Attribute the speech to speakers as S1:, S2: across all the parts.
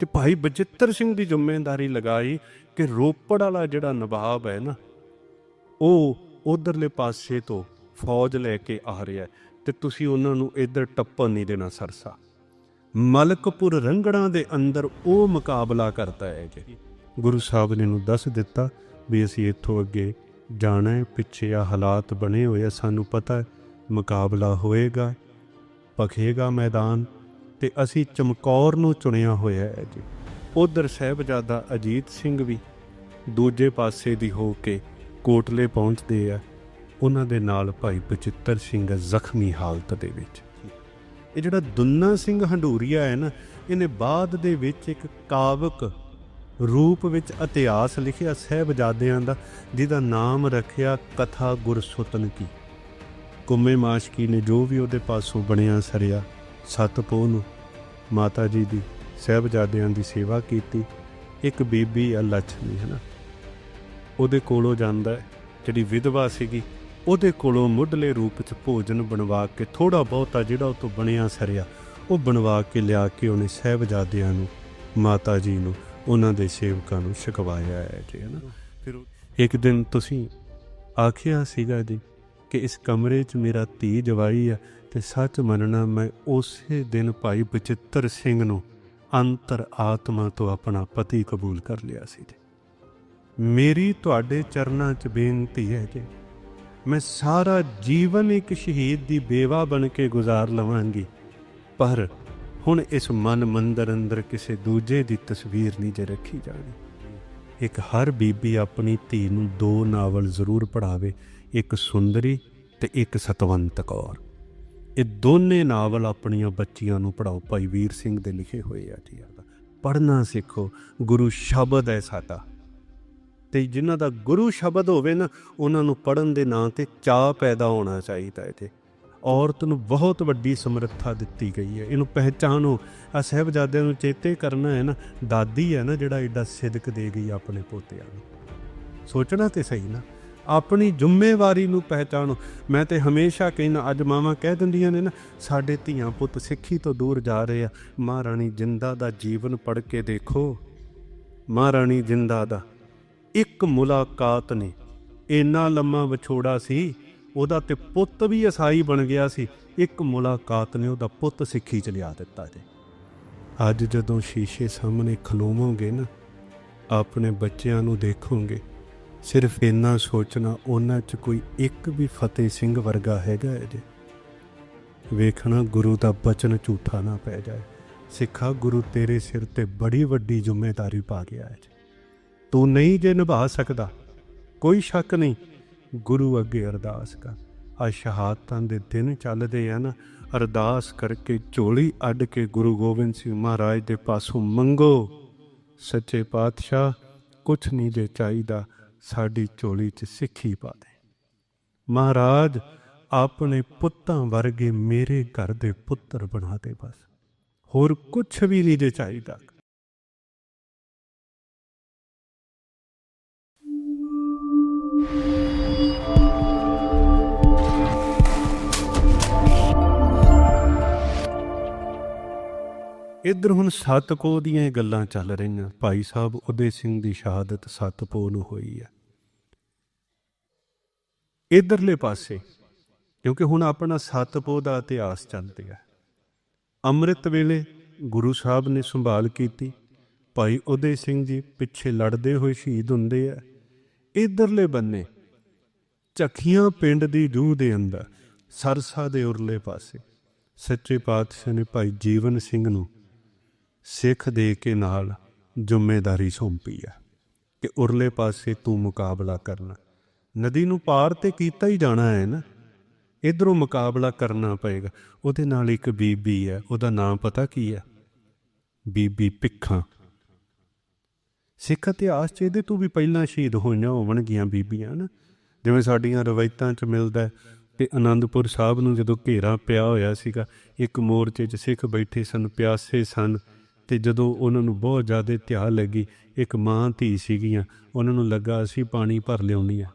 S1: ਤੇ ਭਾਈ ਬਚਿੱਤਰ ਸਿੰਘ ਦੀ ਜ਼ਿੰਮੇਵਾਰੀ ਲਗਾਈ ਕਿ ਰੋਪੜ ਵਾਲਾ ਜਿਹੜਾ ਨਵਾਬ ਹੈ ਨਾ, ਉਹ ਉਧਰਲੇ ਪਾਸੇ ਤੋਂ ਫੌਜ ਲੈ ਕੇ ਆ ਰਿਹਾ ਹੈ ਤੇ ਤੁਸੀਂ ਉਹਨਾਂ ਨੂੰ ਇੱਧਰ ਟੱਪਣ ਨਹੀਂ ਦੇਣਾ ਸਰਸਾ। ਮਲਕਪੁਰ ਰੰਗੜਾਂ ਦੇ ਅੰਦਰ ਉਹ ਮੁਕਾਬਲਾ ਕਰਦਾ ਹੈ ਜੀ। ਗੁਰੂ ਸਾਹਿਬ ਨੇ ਨੂੰ ਦੱਸ ਦਿੱਤਾ ਵੀ ਅਸੀਂ ਇੱਥੋਂ ਅੱਗੇ ਜਾਣਾ ਹੈ, ਪਿੱਛੇ ਆ ਹਾਲਾਤ ਬਣੇ ਹੋਏ ਆ, ਸਾਨੂੰ ਪਤਾ ਹੈ ਮੁਕਾਬਲਾ ਹੋਏਗਾ ਪਖੇਗਾ ਮੈਦਾਨ। ਤੇ ਅਸੀਂ ਚਮਕੌਰ ਨੂੰ ਚੁਣਿਆ ਹੋਇਆ ਹੈ ਜੀ। ਉਧਰ ਸਾਹਿਬਜ਼ਾਦਾ ਅਜੀਤ ਸਿੰਘ ਵੀ ਦੂਜੇ ਪਾਸੇ ਦੀ ਹੋ ਕੇ ਕੋਟਲੇ ਪਹੁੰਚਦੇ ਆ। ਉਹਨਾਂ ਦੇ ਨਾਲ ਭਾਈ ਬਚਿੱਤਰ ਸਿੰਘ ਜ਼ਖਮੀ ਹਾਲਤ ਦੇ ਵਿੱਚ। ਇਹ ਜਿਹੜਾ ਦੁੱਨਾ ਸਿੰਘ ਹੰਡੂਰੀਆ ਹੈ ਨਾ, ਇਹਨੇ ਬਾਅਦ ਦੇ ਵਿੱਚ ਇੱਕ ਕਾਵਕ ਰੂਪ ਵਿੱਚ ਇਤਿਹਾਸ ਲਿਖਿਆ ਸਹਿਬਜ਼ਾਦਿਆਂ ਦਾ, ਜਿਹਦਾ ਨਾਮ ਰੱਖਿਆ ਕਥਾ ਗੁਰਸੁਤਨ ਕੀ। ਕੁੰਮੇ ਮਾਸ਼ਕੀ ਨੇ ਜੋ ਵੀ ਉਹਦੇ ਪਾਸੋਂ ਬਣਿਆ ਸਰਿਆ ਸੱਤ ਪੋਹ ਨੂੰ ਮਾਤਾ ਜੀ ਦੀ ਸਹਿਬਜ਼ਾਦਿਆਂ ਦੀ ਸੇਵਾ ਕੀਤੀ। ਇੱਕ ਬੀਬੀ ਆ ਲక్ష్ਮੀ ਹੈ ਨਾ? ਉਹਦੇ ਕੋਲੋਂ ਜਾਂਦਾ ਜਿਹੜੀ ਵਿਧਵਾ ਸੀਗੀ, ਉਹਦੇ ਕੋਲੋਂ ਮੁੱਢਲੇ ਰੂਪ 'ਚ ਭੋਜਨ ਬਣਵਾ ਕੇ ਥੋੜਾ ਬਹੁਤਾ ਜਿਹੜਾ ਉਹ ਤੋਂ ਬਣਿਆ ਸਰਿਆ, ਉਹ ਬਣਵਾ ਕੇ ਲਿਆ ਕੇ ਉਹਨੇ ਸਹਿਬਜ਼ਾਦਿਆਂ ਨੂੰ, ਮਾਤਾ ਜੀ ਨੂੰ, ਉਹਨਾਂ ਦੇ ਸੇਵਕਾਂ ਨੂੰ ਛਕਵਾਇਆ ਹੈ ਜੀ, ਹੈ ਨਾ? ਫਿਰ ਇੱਕ ਦਿਨ ਤੁਸੀਂ ਆਖਿਆ ਸੀਗਾ ਜੀ ਕਿ ਇਸ ਕਮਰੇ 'ਚ ਮੇਰਾ ਧੀ ਜਵਾਈ ਆ ਤੇ ਸੱਚ ਮੰਨਣਾ ਮੈਂ ਉਸੇ ਦਿਨ ਭਾਈ ਬਚਿੱਤਰ ਸਿੰਘ ਨੂੰ ਅੰਤਰ ਆਤਮਾ ਤੋਂ ਆਪਣਾ ਪਤੀ ਕਬੂਲ ਕਰ ਲਿਆ ਸੀ ਜੀ। ਮੇਰੀ ਤੁਹਾਡੇ ਚਰਨਾਂ 'ਚ ਬੇਨਤੀ ਹੈ ਜੀ, ਮੈਂ ਸਾਰਾ ਜੀਵਨ ਇੱਕ ਸ਼ਹੀਦ ਦੀ ਬੇਵਾ ਬਣ ਕੇ ਗੁਜ਼ਾਰ ਲਵਾਂਗੀ, ਪਰ ਹੁਣ ਇਸ ਮਨ ਮੰਦਰ ਅੰਦਰ ਕਿਸੇ ਦੂਜੇ ਦੀ ਤਸਵੀਰ ਨਹੀਂ ਜੇ ਰੱਖੀ ਜਾਣੀ। ਇੱਕ ਹਰ ਬੀਬੀ ਆਪਣੀ ਧੀ ਨੂੰ ਦੋ ਨਾਵਲ ਜ਼ਰੂਰ ਪੜਾਵੇ ਇੱਕ ਸੁੰਦਰੀ ਤੇ ਇੱਕ ਸਤਵੰਤ ਕੌਰ। ਇਹ ਦੋਨੇ ਨਾਵਲ ਆਪਣੀਆਂ ਬੱਚੀਆਂ ਨੂੰ ਪੜਾਓ ਭਾਈ ਵੀਰ ਸਿੰਘ ਦੇ ਲਿਖੇ ਹੋਏ ਆ ਜੀ ਪੜਨਾ ਸਿੱਖੋ, ਗੁਰੂ ਸ਼ਬਦ ਹੈ ਸਾਡਾ। ਤੇ ਜਿਨ੍ਹਾਂ ਦਾ ਗੁਰੂ ਸ਼ਬਦ ਹੋਵੇ ਨਾ, ਉਹਨਾਂ ਨੂੰ ਪੜਨ ਦੇ ਨਾਂ ਤੇ ਚਾਹ ਪੈਦਾ ਹੋਣਾ ਚਾਹੀਦਾ ਹੈ ਤੇ ਔਰਤ ਨੂੰ ਬਹੁਤ ਵੱਡੀ ਸਮਰੱਥਾ ਦਿੱਤੀ ਗਈ ਹੈ। ਇਹਨੂੰ ਪਹਿਚਾਨੋ ਆ ਸਹਿਬਜ਼ਾਦਿਆਂ ਨੂੰ ਚੇਤੇ ਕਰਨਾ ਹੈ ਨਾ, ਦਾਦੀ ਹੈ ਨਾ, ਜਿਹੜਾ ਐਡਾ ਸਿਦਕ ਦੇ ਗਈ ਆਪਣੇ ਪੋਤਿਆਂ ਨੂੰ। ਸੋਚਣਾ ਤੇ ਸਹੀ ਨਾ। ਆਪਣੀ ਜ਼ਿੰਮੇਵਾਰੀ ਨੂੰ ਪਹਿਚਾਨੋ ਮੈਂ ਤੇ ਹਮੇਸ਼ਾ ਕਹਿੰਦਾ, ਅੱਜ ਮਾਵਾਂ ਕਹਿ ਦਿੰਦੀਆਂ ਨੇ ਨਾ, ਸਾਡੇ ਧੀਆਂ ਪੁੱਤ ਸਿੱਖੀ ਤੋਂ ਦੂਰ ਜਾ ਰਹੇ ਆ। ਮਹਾਰਾਣੀ ਜਿੰਦਾ ਦਾ ਜੀਵਨ ਪੜ੍ਹ ਕੇ ਦੇਖੋ। ਮਹਾਰਾਣੀ ਜਿੰਦਾ ਦਾ ਇੱਕ ਮੁਲਾਕਾਤ ਨੇ ਇੰਨਾ ਲੰਮਾ ਵਿਛੋੜਾ ਸੀ, ਉਹਦਾ ਤੇ ਪੁੱਤ ਵੀ ਅਸਾਈ ਬਣ ਗਿਆ ਸੀ। ਇੱਕ ਮੁਲਾਕਾਤ ਨੇ ਉਹਦਾ ਪੁੱਤ ਸਿੱਖੀ ਚ ਲਿਆ ਦਿੱਤਾ ਜੇ। ਅੱਜ ਜਦੋਂ ਸ਼ੀਸ਼ੇ ਸਾਹਮਣੇ ਖਲੋਵੋਗੇ ਨਾ, ਆਪਣੇ ਬੱਚਿਆਂ ਨੂੰ ਦੇਖੋਗੇ ਸਿਰਫ ਇੰਨਾ ਸੋਚਣਾ ਉਹਨਾਂ 'ਚ ਕੋਈ ਇੱਕ ਵੀ ਫਤਿਹ ਸਿੰਘ ਵਰਗਾ ਹੈਗਾ ਹੈ ਜੇ। ਵੇਖਣਾ ਗੁਰੂ ਦਾ ਬਚਨ ਝੂਠਾ ਨਾ ਪੈ ਜਾਏ। ਸਿੱਖਾ ਗੁਰੂ ਤੇਰੇ ਸਿਰ ਤੇ ਬੜੀ ਵੱਡੀ ਜ਼ਿੰਮੇਵਾਰੀ ਪਾ ਗਿਆ ਹੈ ਜੀ। ਤੂੰ ਨਹੀਂ ਜੇ ਨਿਭਾ ਸਕਦਾ, ਕੋਈ ਸ਼ੱਕ ਨਹੀਂ। ਗੁਰੂ ਅੱਗੇ ਅਰਦਾਸ ਕਰ। ਆ ਸ਼ਹਾਦਤਾਂ ਦੇ ਦਿਨ ਚੱਲਦੇ ਆ ਨਾ। ਅਰਦਾਸ ਕਰਕੇ ਝੋਲੀ ਅੱਡ ਕੇ ਗੁਰੂ ਗੋਬਿੰਦ ਸਿੰਘ ਮਹਾਰਾਜ ਦੇ ਪਾਸੋਂ ਮੰਗੋ। ਸੱਚੇ ਪਾਤਸ਼ਾਹ, ਕੁਛ ਨਹੀਂ ਜੇ ਚਾਹੀਦਾ। ਸਾਡੀ ਝੋਲੀ 'ਚ ਸਿੱਖੀ ਪਾ ਦੇ। ਮਹਾਰਾਜ, ਆਪਣੇ ਪੁੱਤਾਂ ਵਰਗੇ ਮੇਰੇ ਘਰ ਦੇ ਪੁੱਤਰ ਬਣਾ ਦੇ ਬਸ। ਹੋਰ ਕੁਛ ਵੀ ਨਹੀਂ ਜੇ ਚਾਹੀਦਾ। ਇੱਧਰ ਹੁਣ ਸਤਕੋ ਦੀਆਂ ਇਹ ਗੱਲਾਂ ਚੱਲ ਰਹੀਆਂ। ਭਾਈ ਸਾਹਿਬ ਉਦੇ ਸਿੰਘ ਦੀ ਸ਼ਹਾਦਤ ਸਤਪੋ ਨੂੰ ਹੋਈ ਹੈ। ਇਧਰਲੇ ਪਾਸੇ, ਕਿਉਂਕਿ ਹੁਣ ਆਪਣਾ ਸਤਪੋ ਦਾ ਇਤਿਹਾਸ ਚੱਲਦੇ ਆ ਅੰਮ੍ਰਿਤ ਵੇਲੇ ਗੁਰੂ ਸਾਹਿਬ ਨੇ ਸੰਭਾਲ ਕੀਤੀ। ਭਾਈ ਉਦੇ ਸਿੰਘ ਜੀ ਪਿੱਛੇ ਲੜਦੇ ਹੋਏ ਸ਼ਹੀਦ ਹੁੰਦੇ ਆ। ਇਧਰਲੇ ਬੰਨੇ ਚੱਖੀਆਂ ਪਿੰਡ ਦੀ ਜੂਹ ਦੇ ਅੰਦਰ, ਸਰਸਾ ਦੇ ਉਰਲੇ ਪਾਸੇ, ਸੱਚੇ ਪਾਤਸ਼ਾਹ ਨੇ ਭਾਈ ਜੀਵਨ ਸਿੰਘ ਨੂੰ ਸਿੱਖ ਦੇ ਕੇ ਨਾਲ ਜ਼ਿੰਮੇਵਾਰੀ ਸੌਂਪੀ ਹੈ ਕਿ ਉਰਲੇ ਪਾਸੇ ਤੂੰ ਮੁਕਾਬਲਾ ਕਰਨਾ। ਨਦੀ ਨੂੰ ਪਾਰ ਤੇ ਕੀਤਾ ਹੀ ਜਾਣਾ ਹੈ ਨਾ। ਇਧਰੋਂ ਮੁਕਾਬਲਾ ਕਰਨਾ ਪਏਗਾ। ਉਹਦੇ ਨਾਲ ਇੱਕ ਬੀਬੀ ਹੈ, ਉਹਦਾ ਨਾਮ ਪਤਾ ਕੀ ਹੈ? ਬੀਬੀ ਪਿੱਖਾਂ ਸਿੱਖ ਇਤਿਹਾਸ ਚ ਇਹਦੇ ਤੋਂ ਵੀ ਪਹਿਲਾਂ ਸ਼ਹੀਦ ਹੋਈਆਂ ਹੋਣਗੀਆਂ ਬੀਬੀਆਂ ਨਾ। ਜਿਵੇਂ ਸਾਡੀਆਂ ਰਵਾਇਤਾਂ ਚ ਮਿਲਦਾ ਹੈ ਤੇ ਆਨੰਦਪੁਰ ਸਾਹਿਬ ਨੂੰ ਜਦੋਂ ਘੇਰਾ ਪਿਆ ਹੋਇਆ ਸੀਗਾ, ਇੱਕ ਮੋਰਚੇ 'ਚ ਸਿੱਖ ਬੈਠੇ ਸਨ, ਪਿਆਸੇ ਸਨ। ਤੇ ਜਦੋਂ ਉਹਨਾਂ ਨੂੰ ਬਹੁਤ ਜ਼ਿਆਦਾ ਧਿਆ ਲੱਗੀ, ਇੱਕ ਮਾਂ ਧੀ ਸੀਗੀਆਂ, ਉਹਨਾਂ ਨੂੰ ਲੱਗਾ ਅਸੀਂ ਪਾਣੀ ਭਰ ਲਿਆਉਂਦੀਆਂ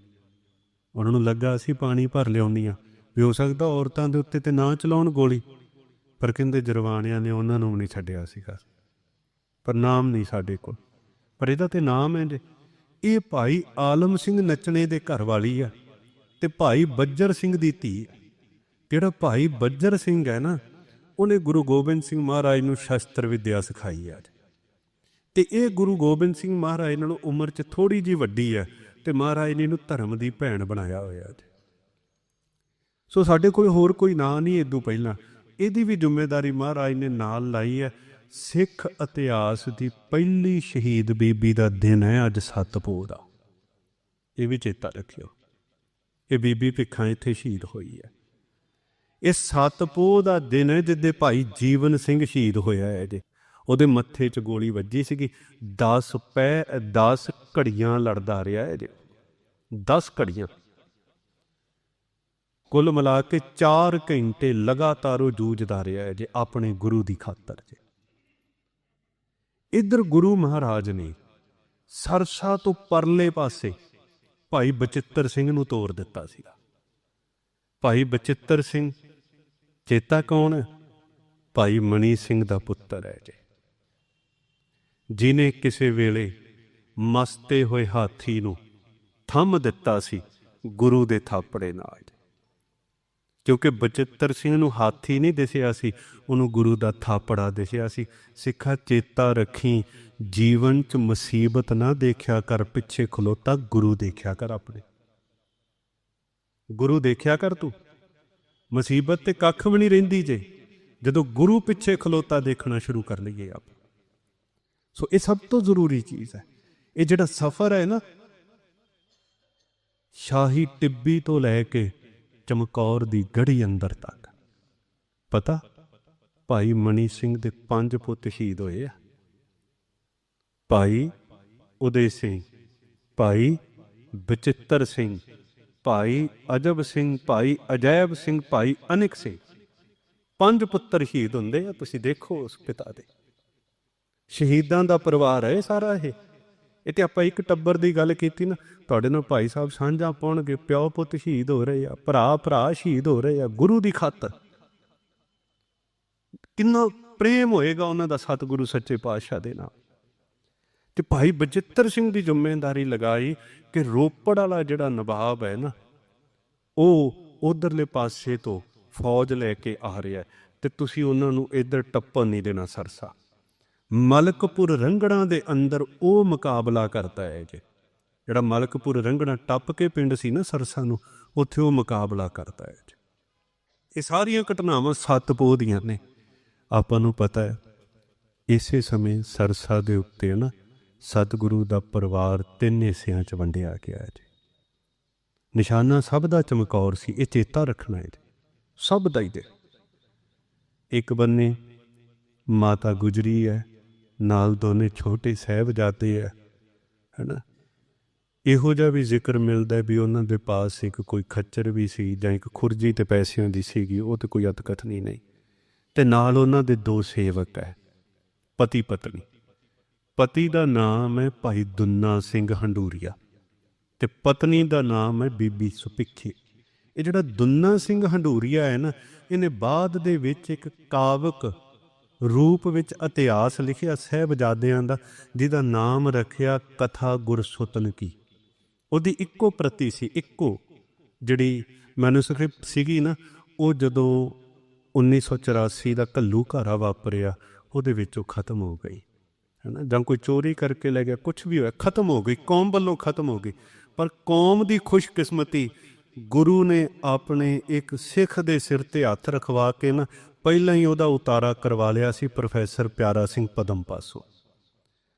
S1: ਉਹਨਾਂ ਨੂੰ ਲੱਗਾ ਅਸੀਂ ਪਾਣੀ ਭਰ ਲਿਆਉਂਦੀਆਂ ਵੀ ਹੋ ਸਕਦਾ ਔਰਤਾਂ ਦੇ ਉੱਤੇ ਤੇ ਨਾ ਚਲਾਉਣ ਗੋਲੀ। ਪਰ ਕਹਿੰਦੇ ਜਰਵਾਣਿਆਂ ਨੇ ਉਹਨਾਂ ਨੂੰ ਵੀ ਨਹੀਂ ਛੱਡਿਆ ਸੀਗਾ। ਪਰ ਨਾਮ ਨਹੀਂ ਸਾਡੇ ਕੋਲ। ਪਰ ਇਹਦਾ ਤੇ ਨਾਮ ਹੈ ਜੇ। ਇਹ ਭਾਈ ਆਲਮ ਸਿੰਘ ਨੱਚਣੇ ਦੇ ਘਰ ਵਾਲੀ ਆ ਤੇ ਭਾਈ ਬੱਜਰ ਸਿੰਘ ਦੀ ਧੀ ਜਿਹੜਾ ਭਾਈ ਬੱਜਰ ਸਿੰਘ ਹੈ ਨਾ ਉਹਨੇ ਗੁਰੂ ਗੋਬਿੰਦ ਸਿੰਘ ਮਹਾਰਾਜ ਨੂੰ ਸ਼ਸਤਰ ਵਿਦਿਆ ਸਿਖਾਈ ਹੈ ਅੱਜ। ਤੇ ਇਹ ਗੁਰੂ ਗੋਬਿੰਦ ਸਿੰਘ ਮਹਾਰਾਜ ਨਾਲੋਂ ਉਮਰ 'ਚ ਥੋੜੀ ਜੀ ਵੱਡੀ ਹੈ ਤੇ ਮਹਾਰਾਜ ਨੇ ਇਹਨੂੰ ਧਰਮ ਦੀ ਭੈਣ ਬਣਾਇਆ ਹੋਇਆ ਅੱਜ। ਸੋ ਸਾਡੇ ਕੋਲ ਹੋਰ ਕੋਈ ਨਾਂ ਨਹੀਂ ਇਦੋਂ ਪਹਿਲਾਂ। ਇਹਦੀ ਵੀ ਜ਼ਿੰਮੇਵਾਰੀ ਮਹਾਰਾਜ ਨੇ ਨਾਲ ਲਾਈ ਹੈ। ਸਿੱਖ ਇਤਿਹਾਸ ਦੀ ਪਹਿਲੀ ਸ਼ਹੀਦ ਬੀਬੀ ਦਾ ਦਿਨ ਹੈ ਅੱਜ ਸਤਪੋ ਦਾ। ਇਹ ਵੀ ਚੇਤਾ ਰੱਖਿਓ। ਇਹ ਬੀਬੀ ਭਿੱਖਾਂ ਇੱਥੇ ਸ਼ਹੀਦ ਹੋਈ ਹੈ। ਇਹ ਸਤਪੋ ਦਾ ਦਿਨ ਹੈ ਜਿੱਦੇ ਭਾਈ ਜੀਵਨ ਸਿੰਘ ਸ਼ਹੀਦ ਹੋਇਆ ਹੈ ਜੇ। ਉਹਦੇ ਮੱਥੇ 'ਚ ਗੋਲੀ ਵੱਜੀ ਸੀਗੀ। 10 ਪੈ 10 ਘੜੀਆਂ ਲੜਦਾ ਰਿਹਾ ਹੈ ਜੇ। 10 ਘੜੀਆਂ। ਕੁੱਲ ਮਿਲਾ ਕੇ 4 ਘੰਟੇ ਲਗਾਤਾਰ ਉਹ ਜੂਝਦਾ ਰਿਹਾ ਹੈ ਜੇ ਆਪਣੇ ਗੁਰੂ ਦੀ ਖਾਤਰ ਜੇ। ਇੱਧਰ ਗੁਰੂ ਮਹਾਰਾਜ ਨੇ ਸਰਸਾ ਤੋਂ ਪਰਲੇ ਪਾਸੇ ਭਾਈ ਬਚਿੱਤਰ ਸਿੰਘ ਨੂੰ ਤੋਰ ਦਿੱਤਾ ਸੀਗਾ। ਭਾਈ ਬਚਿੱਤਰ ਸਿੰਘ ਚੇਤਾ ਕੌਣ? ਹੈ ਭਾਈ ਮਨੀ ਸਿੰਘ ਦਾ ਪੁੱਤਰ ਹੈ ਜੀ। ਜਿਨੇ ਕਿਸੇ ਵੇਲੇ ਮਸਤੇ ਹੋਏ ਹਾਥੀ ਨੂੰ ਥੰਮ ਦਿੱਤਾ ਸੀ ਗੁਰੂ ਦੇ ਥਾਪੜੇ ਨਾਲ। ਕਿਉਂਕਿ ਬਚਿੱਤਰ ਸਿੰਘ ਨੂੰ ਹਾਥੀ ਨਹੀਂ ਦਿਸਿਆ ਸੀ, ਉਹਨੂੰ ਗੁਰੂ ਦਾ ਥਾਪੜਾ ਦਿਸਿਆ ਸੀ। ਸਿੱਖਾ ਚੇਤਾ ਰੱਖੀ, ਜੀਵਨ 'ਚ ਮੁਸੀਬਤ ਨਾ ਦੇਖਿਆ ਕਰ, ਪਿੱਛੇ ਖਲੋਤਾ, ਗੁਰੂ ਦੇਖਿਆ ਕਰ ਆਪਣੇ। ਗੁਰੂ ਦੇਖਿਆ ਕਰ ਤੂੰ? ਮੁਸੀਬਤ ਤੇ ਕੱਖ ਵੀ ਨਹੀਂ ਰਹਿੰਦੀ ਜੇ, ਜਦੋਂ ਗੁਰੂ ਪਿੱਛੇ ਖਲੋਤਾ ਦੇਖਣਾ ਸ਼ੁਰੂ ਕਰ ਲਈਏ ਆਪ। ਸੋ ਇਹ ਸਭ ਤੋਂ ਜ਼ਰੂਰੀ ਚੀਜ਼ ਹੈ। ਇਹ ਜਿਹੜਾ ਸਫ਼ਰ ਹੈ ਨਾ, ਸ਼ਾਹੀ ਟਿੱਬੀ ਤੋਂ ਲੈ ਕੇ ਚਮਕੌਰ ਦੀ ਗੜੀ ਅੰਦਰ ਤੱਕ। ਪਤਾ, ਭਾਈ ਮਨੀ ਸਿੰਘ ਦੇ ਪੰਜ ਪੁੱਤ ਸ਼ਹੀਦ ਹੋਏ ਆ। ਭਾਈ ਉਦੇ ਸਿੰਘ, ਭਾਈ ਬਚਿੱਤਰ ਸਿੰਘ ਭਾਈ ਅਜਬ ਸਿੰਘ ਭਾਈ ਅਜੈਬ ਸਿੰਘ ਭਾਈ, ਅਨਿਕ ਸਿੰਘ। ਪੰਜ ਪੁੱਤਰ ਸ਼ਹੀਦ ਹੁੰਦੇ ਆ, ਤੁਸੀਂ ਦੇਖੋ ਉਸ ਪਿਤਾ ਦੇ। ਸ਼ਹੀਦਾਂ ਦਾ ਪਰਿਵਾਰ ਹੈ ਸਾਰਾ ਇਹ। ਇਹ ਤੇ ਆਪਾਂ ਇੱਕ ਟੱਬਰ ਦੀ ਗੱਲ ਕੀਤੀ ਨਾ, ਤੁਹਾਡੇ ਨਾਲ ਭਾਈ ਸਾਹਿਬ ਸਾਂਝਾ ਪਾਉਣਗੇ, ਪਿਓ ਪੁੱਤ ਸ਼ਹੀਦ ਹੋ ਰਹੇ ਆ, ਭਰਾ ਭਰਾ ਸ਼ਹੀਦ ਹੋ ਰਹੇ ਆ, ਗੁਰੂ ਦੀ ਖਾਤਰ। ਕਿੰਨਾ ਪ੍ਰੇਮ ਹੋਏਗਾ ਉਹਨਾਂ ਦਾ ਸਤਿਗੁਰੂ ਸੱਚੇ ਪਾਤਸ਼ਾਹ ਦੇ ਨਾਲ। ਤੇ ਭਾਈ ਬਚਿੱਤਰ ਸਿੰਘ ਦੀ ਜ਼ਿੰਮੇਵਾਰੀ ਲਗਾਈ ਕਿ ਰੋਪੜ ਵਾਲਾ ਜਿਹੜਾ ਨਵਾਬ ਹੈ ਨਾ, ਉਹ ਉਧਰਲੇ ਪਾਸੇ ਤੋਂ ਫੌਜ ਲੈ ਕੇ ਆ ਰਿਹਾ ਹੈ ਤੇ ਤੁਸੀਂ ਉਹਨਾਂ ਨੂੰ ਇੱਧਰ ਟੱਪਣ ਨਹੀਂ ਦੇਣਾ ਸਰਸਾ। ਮਲਕਪੁਰ ਰੰਗੜਾਂ ਦੇ ਅੰਦਰ ਉਹ ਮੁਕਾਬਲਾ ਕਰਦਾ ਹੈ ਜੇ। ਜਿਹੜਾ ਮਲਕਪੁਰ ਰੰਗੜਾ ਟੱਪ ਕੇ ਪਿੰਡ ਸੀ ਨਾ ਸਰਸਾ ਨੂੰ, ਉੱਥੇ ਉਹ ਮੁਕਾਬਲਾ ਕਰਦਾ ਹੈ ਜੀ। ਇਹ ਸਾਰੀਆਂ ਘਟਨਾਵਾਂ ਸਤਪੋਹ ਦੀਆਂ ਨੇ। ਆਪਾਂ ਨੂੰ ਪਤਾ ਹੈ, ਇਸੇ ਸਮੇਂ ਸਰਸਾ ਦੇ ਉੱਤੇ ਨਾ ਸਤਿਗੁਰੂ ਦਾ ਪਰਿਵਾਰ ਤਿੰਨ ਹਿੱਸਿਆਂ 'ਚ ਵੰਡਿਆ ਗਿਆ ਹੈ ਜੀ। ਨਿਸ਼ਾਨਾ ਸਭ ਦਾ ਚਮਕੌਰ ਸੀ, ਇਹ ਚੇਤਾ ਰੱਖਣਾ ਹੈ ਜੀ। ਸਭ ਦਾ ਹੀ ਦੇ। ਇੱਕ ਬੰਨੇ ਮਾਤਾ ਗੁਜਰੀ ਹੈ, ਨਾਲ ਦੋਨੇ ਛੋਟੇ ਸਾਹਿਬਜ਼ਾਦੇ ਹੈ, ਹੈਨਾ? ਇਹੋ ਜਿਹਾ ਵੀ ਜ਼ਿਕਰ ਮਿਲਦਾ ਵੀ ਉਹਨਾਂ ਦੇ ਪਾਸ ਇੱਕ ਕੋਈ ਖੱਚਰ ਵੀ ਸੀ ਜਾਂ ਇੱਕ ਖੁਰਜੀ ਤੇ ਪੈਸਿਆਂ ਦੀ ਸੀਗੀ, ਉਹ ਤੇ ਕੋਈ ਅਤਕਥਨੀ ਨਹੀਂ। ਤੇ ਨਾਲ ਉਹਨਾਂ ਦੇ ਦੋ ਸੇਵਕ ਹੈ ਪਤੀ ਪਤਨੀ ਪਤੀ ਦਾ ਨਾਮ ਹੈ ਭਾਈ ਦੁੰਨਾ ਸਿੰਘ ਹੰਡੂਰੀਆ ਤੇ ਪਤਨੀ ਦਾ ਨਾਮ ਹੈ ਬੀਬੀ ਸੁਪਿੱਖੀ। ਇਹ ਜਿਹੜਾ ਦੁੰਨਾ ਸਿੰਘ ਹੰਡੂਰੀਆ ਹੈ ਨਾ, ਇਹਨੇ ਬਾਅਦ ਦੇ ਵਿੱਚ ਇੱਕ ਕਾਵਕ ਰੂਪ ਵਿੱਚ ਇਤਿਹਾਸ ਲਿਖਿਆ ਸਹਿਬਜ਼ਾਦਿਆਂ ਦਾ, ਜਿਹਦਾ ਨਾਮ ਰੱਖਿਆ ਕਥਾ ਗੁਰਸੁਤਨ ਕੀ। ਉਹਦੀ ਇੱਕੋ ਪ੍ਰਤੀ ਸੀ, ਇੱਕੋ ਜਿਹੜੀ ਮੈਨੂਸਕ੍ਰਿਪਟ ਸੀਗੀ ਨਾ, ਉਹ ਜਦੋਂ 1984 ਦਾ ਘੱਲੂ ਘਾਰਾ ਵਾਪਰਿਆ, ਉਹਦੇ ਵਿੱਚ ਉਹ ਖਤਮ ਹੋ ਗਈ। ਹੈ ਨਾ? ਜਾਂ ਕੋਈ ਚੋਰੀ ਕਰਕੇ ਲੈ ਗਿਆ ਕੁਝ ਵੀ ਹੋਇਆ, ਖਤਮ ਹੋ ਗਈ, ਕੌਮ ਵੱਲੋਂ ਖਤਮ ਹੋ ਗਈ। ਪਰ ਕੌਮ ਦੀ ਖੁਸ਼ਕਿਸਮਤੀ, ਗੁਰੂ ਨੇ ਆਪਣੇ ਇੱਕ ਸਿੱਖ ਦੇ ਸਿਰ ਤੇ ਹੱਥ ਰਖਵਾ ਕੇ ਨਾ, ਪਹਿਲਾਂ ਹੀ ਉਹਦਾ ਉਤਾਰਾ ਕਰਵਾ ਲਿਆ ਸੀ ਪ੍ਰੋਫੈਸਰ ਪਿਆਰਾ ਸਿੰਘ ਪਦਮ ਪਾਸੋਂ।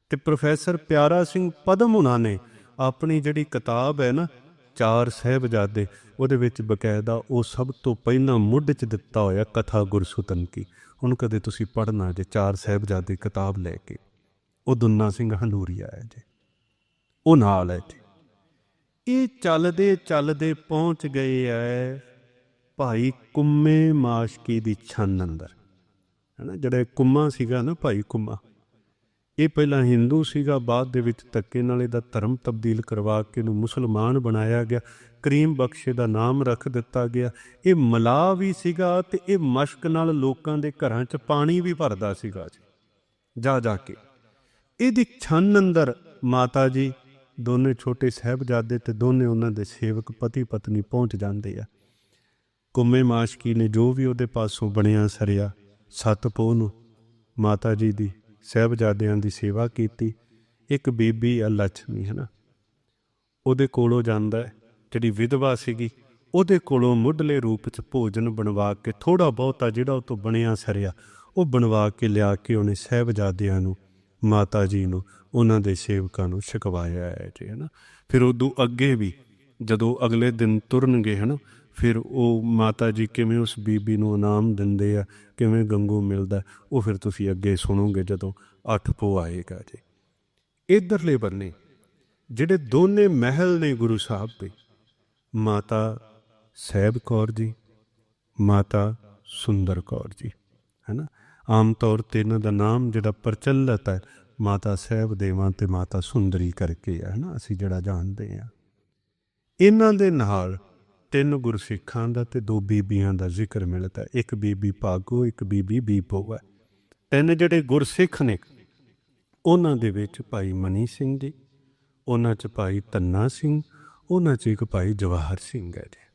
S1: ਤੇ ਪ੍ਰੋਫੈਸਰ ਪਿਆਰਾ ਸਿੰਘ ਪਦਮ ਉਹਨਾਂ ਨੇ ਆਪਣੀ ਜਿਹੜੀ ਕਿਤਾਬ ਹੈ ਨਾ, ਚਾਰ ਸਹਿਬਜ਼ਾਦੇ, ਉਹਦੇ ਵਿੱਚ ਬਕਾਇਦਾ ਉਹ ਸਭ ਤੋਂ ਪਹਿਲਾਂ ਮੁੱਢ 'ਚ ਦਿੱਤਾ ਹੋਇਆ ਕਥਾ ਗੁਰਸੁਤਨ ਕੀ। ਹੁਣ ਕਦੇ ਤੁਸੀਂ ਪੜ੍ਹਨਾ ਜੇ, ਚਾਰ ਸਹਿਬਜ਼ਾਦੇ ਕਿਤਾਬ ਲੈ ਕੇ। ਉਹ ਦੁੰਨਾ ਸਿੰਘ ਹੰਡੂਰੀਆ ਹੈ ਜੀ। ਉਹ ਨਾਲ ਹੈ ਜੀ। ਇਹ ਚੱਲਦੇ ਚੱਲਦੇ ਪਹੁੰਚ ਗਏ ਐ ਭਾਈ ਕੁੰਮੇ ਮਾਸ਼ਕੀ ਦੀ ਛੰਨ ਅੰਦਰ। ਹੈਨਾ, ਜਿਹੜਾ ਕੁੰਮਾ ਸੀਗਾ ਨਾ ਭਾਈ ਕੁੰਮਾ, ਇਹ ਪਹਿਲਾਂ ਹਿੰਦੂ ਸੀਗਾ, ਬਾਅਦ ਦੇ ਵਿੱਚ ਧੱਕੇ ਨਾਲ ਇਹਦਾ ਧਰਮ ਤਬਦੀਲ ਕਰਵਾ ਕੇ ਇਹਨੂੰ ਮੁਸਲਮਾਨ ਬਣਾਇਆ ਗਿਆ, ਕਰੀਮ ਬਖਸ਼ੇ ਦਾ ਨਾਮ ਰੱਖ ਦਿੱਤਾ ਗਿਆ। ਇਹ ਮਲਾ ਵੀ ਸੀਗਾ ਤੇ ਇਹ ਮਸ਼ਕ ਨਾਲ ਲੋਕਾਂ ਦੇ ਘਰਾਂ 'ਚ ਪਾਣੀ ਵੀ ਭਰਦਾ ਸੀਗਾ ਜੀ। ਜਾ ਜਾ ਕੇ। ਇਹਦੀ ਛੰਨ ਅੰਦਰ ਮਾਤਾ ਜੀ, ਦੋਨੇ ਛੋਟੇ ਸਾਹਿਬਜ਼ਾਦੇ ਤੇ ਦੋਨੇ ਉਹਨਾਂ ਦੇ ਸੇਵਕ ਪਤੀ ਪਤਨੀ ਪਹੁੰਚ ਜਾਂਦੇ ਆ। ਕੁੰਮੇ ਮਾਸ਼ਕੀ ਨੇ ਜੋ ਵੀ ਉਹਦੇ ਪਾਸੋਂ ਬਣਿਆ ਸਰਿਆ, ਸੱਤ ਪੋਹ ਨੂੰ ਮਾਤਾ ਜੀ ਦੀ ਸਾਹਿਬਜ਼ਾਦਿਆਂ ਦੀ ਸੇਵਾ ਕੀਤੀ, ਇੱਕ ਬੀਬੀ ਆ ਲక్ష్ਮੀ ਹੈ ਨਾ ਉਹਦੇ ਕੋਲੋਂ ਜਾਂਦਾ ਜਿਹੜੀ ਵਿਧਵਾ ਸੀਗੀ, ਉਹਦੇ ਕੋਲੋਂ ਮੁੱਢਲੇ ਰੂਪ ਚ ਭੋਜਨ ਬਣਵਾ ਕੇ ਥੋੜਾ ਬਹੁਤਾ ਜਿਹੜਾ ਉਹ ਤੋਂ ਬਣਿਆ ਸਰਿਆ, ਉਹ ਬਣਵਾ ਕੇ ਲਿਆ ਕੇ ਉਹਨੇ ਸਾਹਿਬਜ਼ਾਦਿਆਂ ਨੂੰ ਮਾਤਾ ਜੀ ਨੂੰ, ਉਹਨਾਂ ਦੇ ਸੇਵਕਾਂ ਨੂੰ ਛਕਵਾਇਆ ਹੈ ਜੀ ਹੈ ਨਾ ਫਿਰ ਉਦੋਂ ਅੱਗੇ ਵੀ ਜਦੋਂ ਅਗਲੇ ਦਿਨ ਤੁਰਨਗੇ, ਹਨਾ, ਫਿਰ ਉਹ ਮਾਤਾ ਜੀ ਕਿਵੇਂ ਉਸ ਬੀਬੀ ਨੂੰ ਇਨਾਮ ਦਿੰਦੇ ਆ, ਕਿਵੇਂ ਗੰਗੂ ਮਿਲਦਾ, ਉਹ ਫਿਰ ਤੁਸੀਂ ਅੱਗੇ ਸੁਣੋਗੇ ਜਦੋਂ ਅੱਠ ਪੋ ਆਏਗਾ ਜੀ। ਇਧਰਲੇ ਬੰਨੇ, ਜਿਹੜੇ ਦੋਨੇ ਮਹਿਲ ਨੇ ਗੁਰੂ ਸਾਹਿਬ ਦੇ, ਮਾਤਾ ਸਹਿਬ ਕੌਰ ਜੀ, ਮਾਤਾ ਸੁੰਦਰ ਕੌਰ ਜੀ, ਹੈਨਾ। ਆਮ ਤੌਰ ਤੇ ਇਹਨਾਂ ਦਾ ਨਾਮ ਜਿਹੜਾ ਪ੍ਰਚਲਿਤ ਹੈ, ਮਾਤਾ ਸਹਿਬ ਦੇਵਾਂ ਤੇ ਮਾਤਾ ਸੁੰਦਰੀ ਕਰਕੇ ਹੈ ਨਾ, ਅਸੀਂ ਜਿਹੜਾ ਜਾਣਦੇ ਆ ਇਹਨਾਂ ਦੇ ਨਾਲ ਤਿੰਨ ਗੁਰਸਿੱਖਾਂ ਦਾ ਤੇ ਦੋ ਬੀਬੀਆਂ ਦਾ ਜ਼ਿਕਰ ਮਿਲਦਾ ਇੱਕ ਬੀਬੀ ਭਾਗੋ, ਇੱਕ ਬੀਬੀ ਬੀਬੋ ਹੈ। ਤਿੰਨ ਜਿਹੜੇ ਗੁਰਸਿੱਖ ਨੇ, ਉਹਨਾਂ ਦੇ ਵਿੱਚ ਭਾਈ ਮਨੀ ਸਿੰਘ ਜੀ, ਉਹਨਾਂ ਚ ਭਾਈ ਤੰਨਾ ਸਿੰਘ, ਉਹਨਾਂ ਚ ਇੱਕ ਭਾਈ ਜਵਾਹਰ ਸਿੰਘ ਹੈ ਜੀ।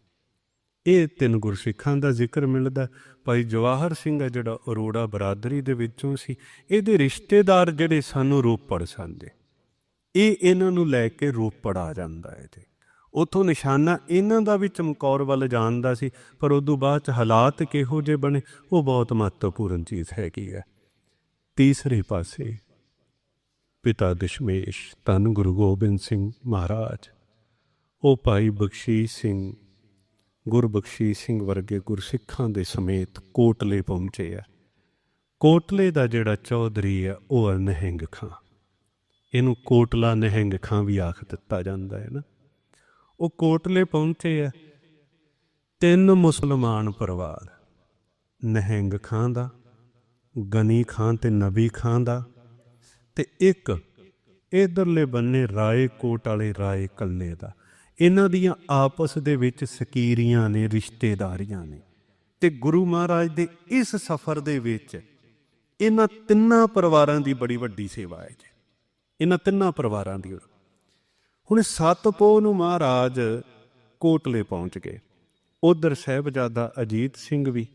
S1: ਇਹ ਤਿੰਨ ਗੁਰਸਿੱਖਾਂ ਦਾ ਜ਼ਿਕਰ ਮਿਲਦਾ। ਭਾਈ ਜਵਾਹਰ ਸਿੰਘ ਹੈ ਜਿਹੜਾ ਅਰੋੜਾ ਬਰਾਦਰੀ ਦੇ ਵਿੱਚੋਂ ਸੀ। ਇਹਦੇ ਰਿਸ਼ਤੇਦਾਰ ਜਿਹੜੇ ਸਾਨੂੰ ਰੋਪੜ ਸਨ ਜੀ ਇਹ ਇਹਨਾਂ ਨੂੰ ਲੈ ਕੇ ਰੋਪੜ ਆ ਜਾਂਦਾ ਹੈ ਜੀ ਉਥੋਂ ਨਿਸ਼ਾਨਾ ਇਹਨਾਂ ਦਾ ਵੀ ਚਮਕੌਰ ਵੱਲ ਜਾਣਦਾ ਸੀ, ਪਰ ਉਦੋਂ ਬਾਅਦ ਚ ਹਾਲਾਤ ਕਿਹੋ ਜਿਹੇ ਬਣੇ, ਉਹ ਬਹੁਤ ਮਹੱਤਵਪੂਰਨ ਚੀਜ਼ ਹੈਗੀ ਹੈ। ਤੀਸਰੇ ਪਾਸੇ, ਪਿਤਾ ਦਸ਼ਮੇਸ਼, ਧੰਨ ਗੁਰੂ ਗੋਬਿੰਦ ਸਿੰਘ ਮਹਾਰਾਜ, ਉਹ ਭਾਈ ਬਖਸ਼ੀਸ਼ ਸਿੰਘ ਗੁਰਬਖਸ਼ੀਸ਼ ਸਿੰਘ ਵਰਗੇ ਗੁਰਸਿੱਖਾਂ ਦੇ ਸਮੇਤ ਕੋਟਲੇ ਪਹੁੰਚੇ ਆ। ਕੋਟਲੇ ਦਾ ਜਿਹੜਾ ਚੌਧਰੀ ਆ, ਉਹ ਹੈ ਨਿਹੰਗ ਖਾਂ। ਇਹਨੂੰ ਕੋਟਲਾ ਨਹਿੰਗ ਖਾਂ ਵੀ ਆਖ ਦਿੱਤਾ ਜਾਂਦਾ ਹੈ ਨਾ। ਉਹ ਕੋਟਲੇ ਪਹੁੰਚੇ ਆ। ਤਿੰਨ ਮੁਸਲਮਾਨ ਪਰਿਵਾਰ, ਨਹਿੰਗ ਖਾਂ ਦਾ, ਗਨੀ ਖਾਂ ਤੇ ਨਬੀ ਖਾਂ ਦਾ ਤੇ ਇੱਕ ਇਧਰਲੇ ਬੰਨੇ ਰਾਏ ਕੋਟ ਵਾਲੇ ਰਾਏ ਕੱਲੇ ਦਾ। ਇਹਨਾਂ ਦੀਆਂ ਆਪਸ ਦੇ ਵਿੱਚ ਸਕੀਰੀਆਂ ਨੇ, ਰਿਸ਼ਤੇਦਾਰੀਆਂ ਨੇ। ਤੇ ਗੁਰੂ ਮਹਾਰਾਜ ਦੇ ਇਸ ਸਫ਼ਰ ਦੇ ਵਿੱਚ ਇਹਨਾਂ ਤਿੰਨਾਂ ਪਰਿਵਾਰਾਂ ਦੀ ਬੜੀ ਵੱਡੀ ਸੇਵਾ ਹੈ ਜੀ। ਇਹਨਾਂ ਤਿੰਨਾਂ ਪਰਿਵਾਰਾਂ ਦੀ। ਹੁਣ ਸਤਪੋ ਨੂੰ ਮਹਾਰਾਜ ਕੋਟਲੇ ਪਹੁੰਚ ਗਏ। ਉਧਰ ਸਾਹਿਬਜ਼ਾਦਾ ਅਜੀਤ ਸਿੰਘ ਵੀ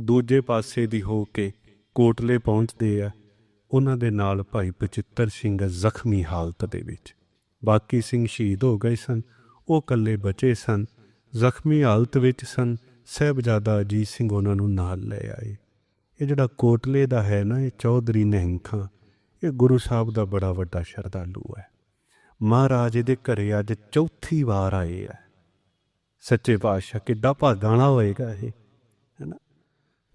S1: ਦੂਜੇ ਪਾਸੇ ਦੀ ਹੋ ਕੇ ਕੋਟਲੇ ਪਹੁੰਚਦੇ ਆ। ਉਹਨਾਂ ਦੇ ਨਾਲ ਭਾਈ ਬਚਿੱਤਰ ਸਿੰਘ ਜ਼ਖਮੀ ਹਾਲਤ ਦੇ ਵਿੱਚ। ਬਾਕੀ ਸਿੰਘ ਸ਼ਹੀਦ ਹੋ ਗਏ ਸਨ। ਉਹ ਇਕੱਲੇ ਬਚੇ ਸਨ, ਜ਼ਖਮੀ ਹਾਲਤ ਵਿੱਚ ਸਨ, ਸਾਹਿਬਜ਼ਾਦਾ ਅਜੀਤ ਸਿੰਘ ਉਹਨਾਂ ਨੂੰ ਨਾਲ ਲੈ ਆਏ। ਇਹ ਜਿਹੜਾ ਕੋਟਲੇ ਦਾ ਹੈ ਨਾ, ਇਹ ਚੌਧਰੀ ਨਿਹੰਖਾਂ, ਇਹ ਗੁਰੂ ਸਾਹਿਬ ਦਾ ਬੜਾ ਵੱਡਾ ਸ਼ਰਧਾਲੂ ਹੈ। ਮਹਾਰਾਜ ਇਹਦੇ ਘਰੇ ਅੱਜ ਚੌਥੀ ਵਾਰ ਆਏ ਆ। ਸੱਚੇ ਪਾਤਸ਼ਾਹ ਕਿੱਡਾ ਭਾਗਾਣਾ ਹੋਏਗਾ ਇਹ ਹੈਨਾ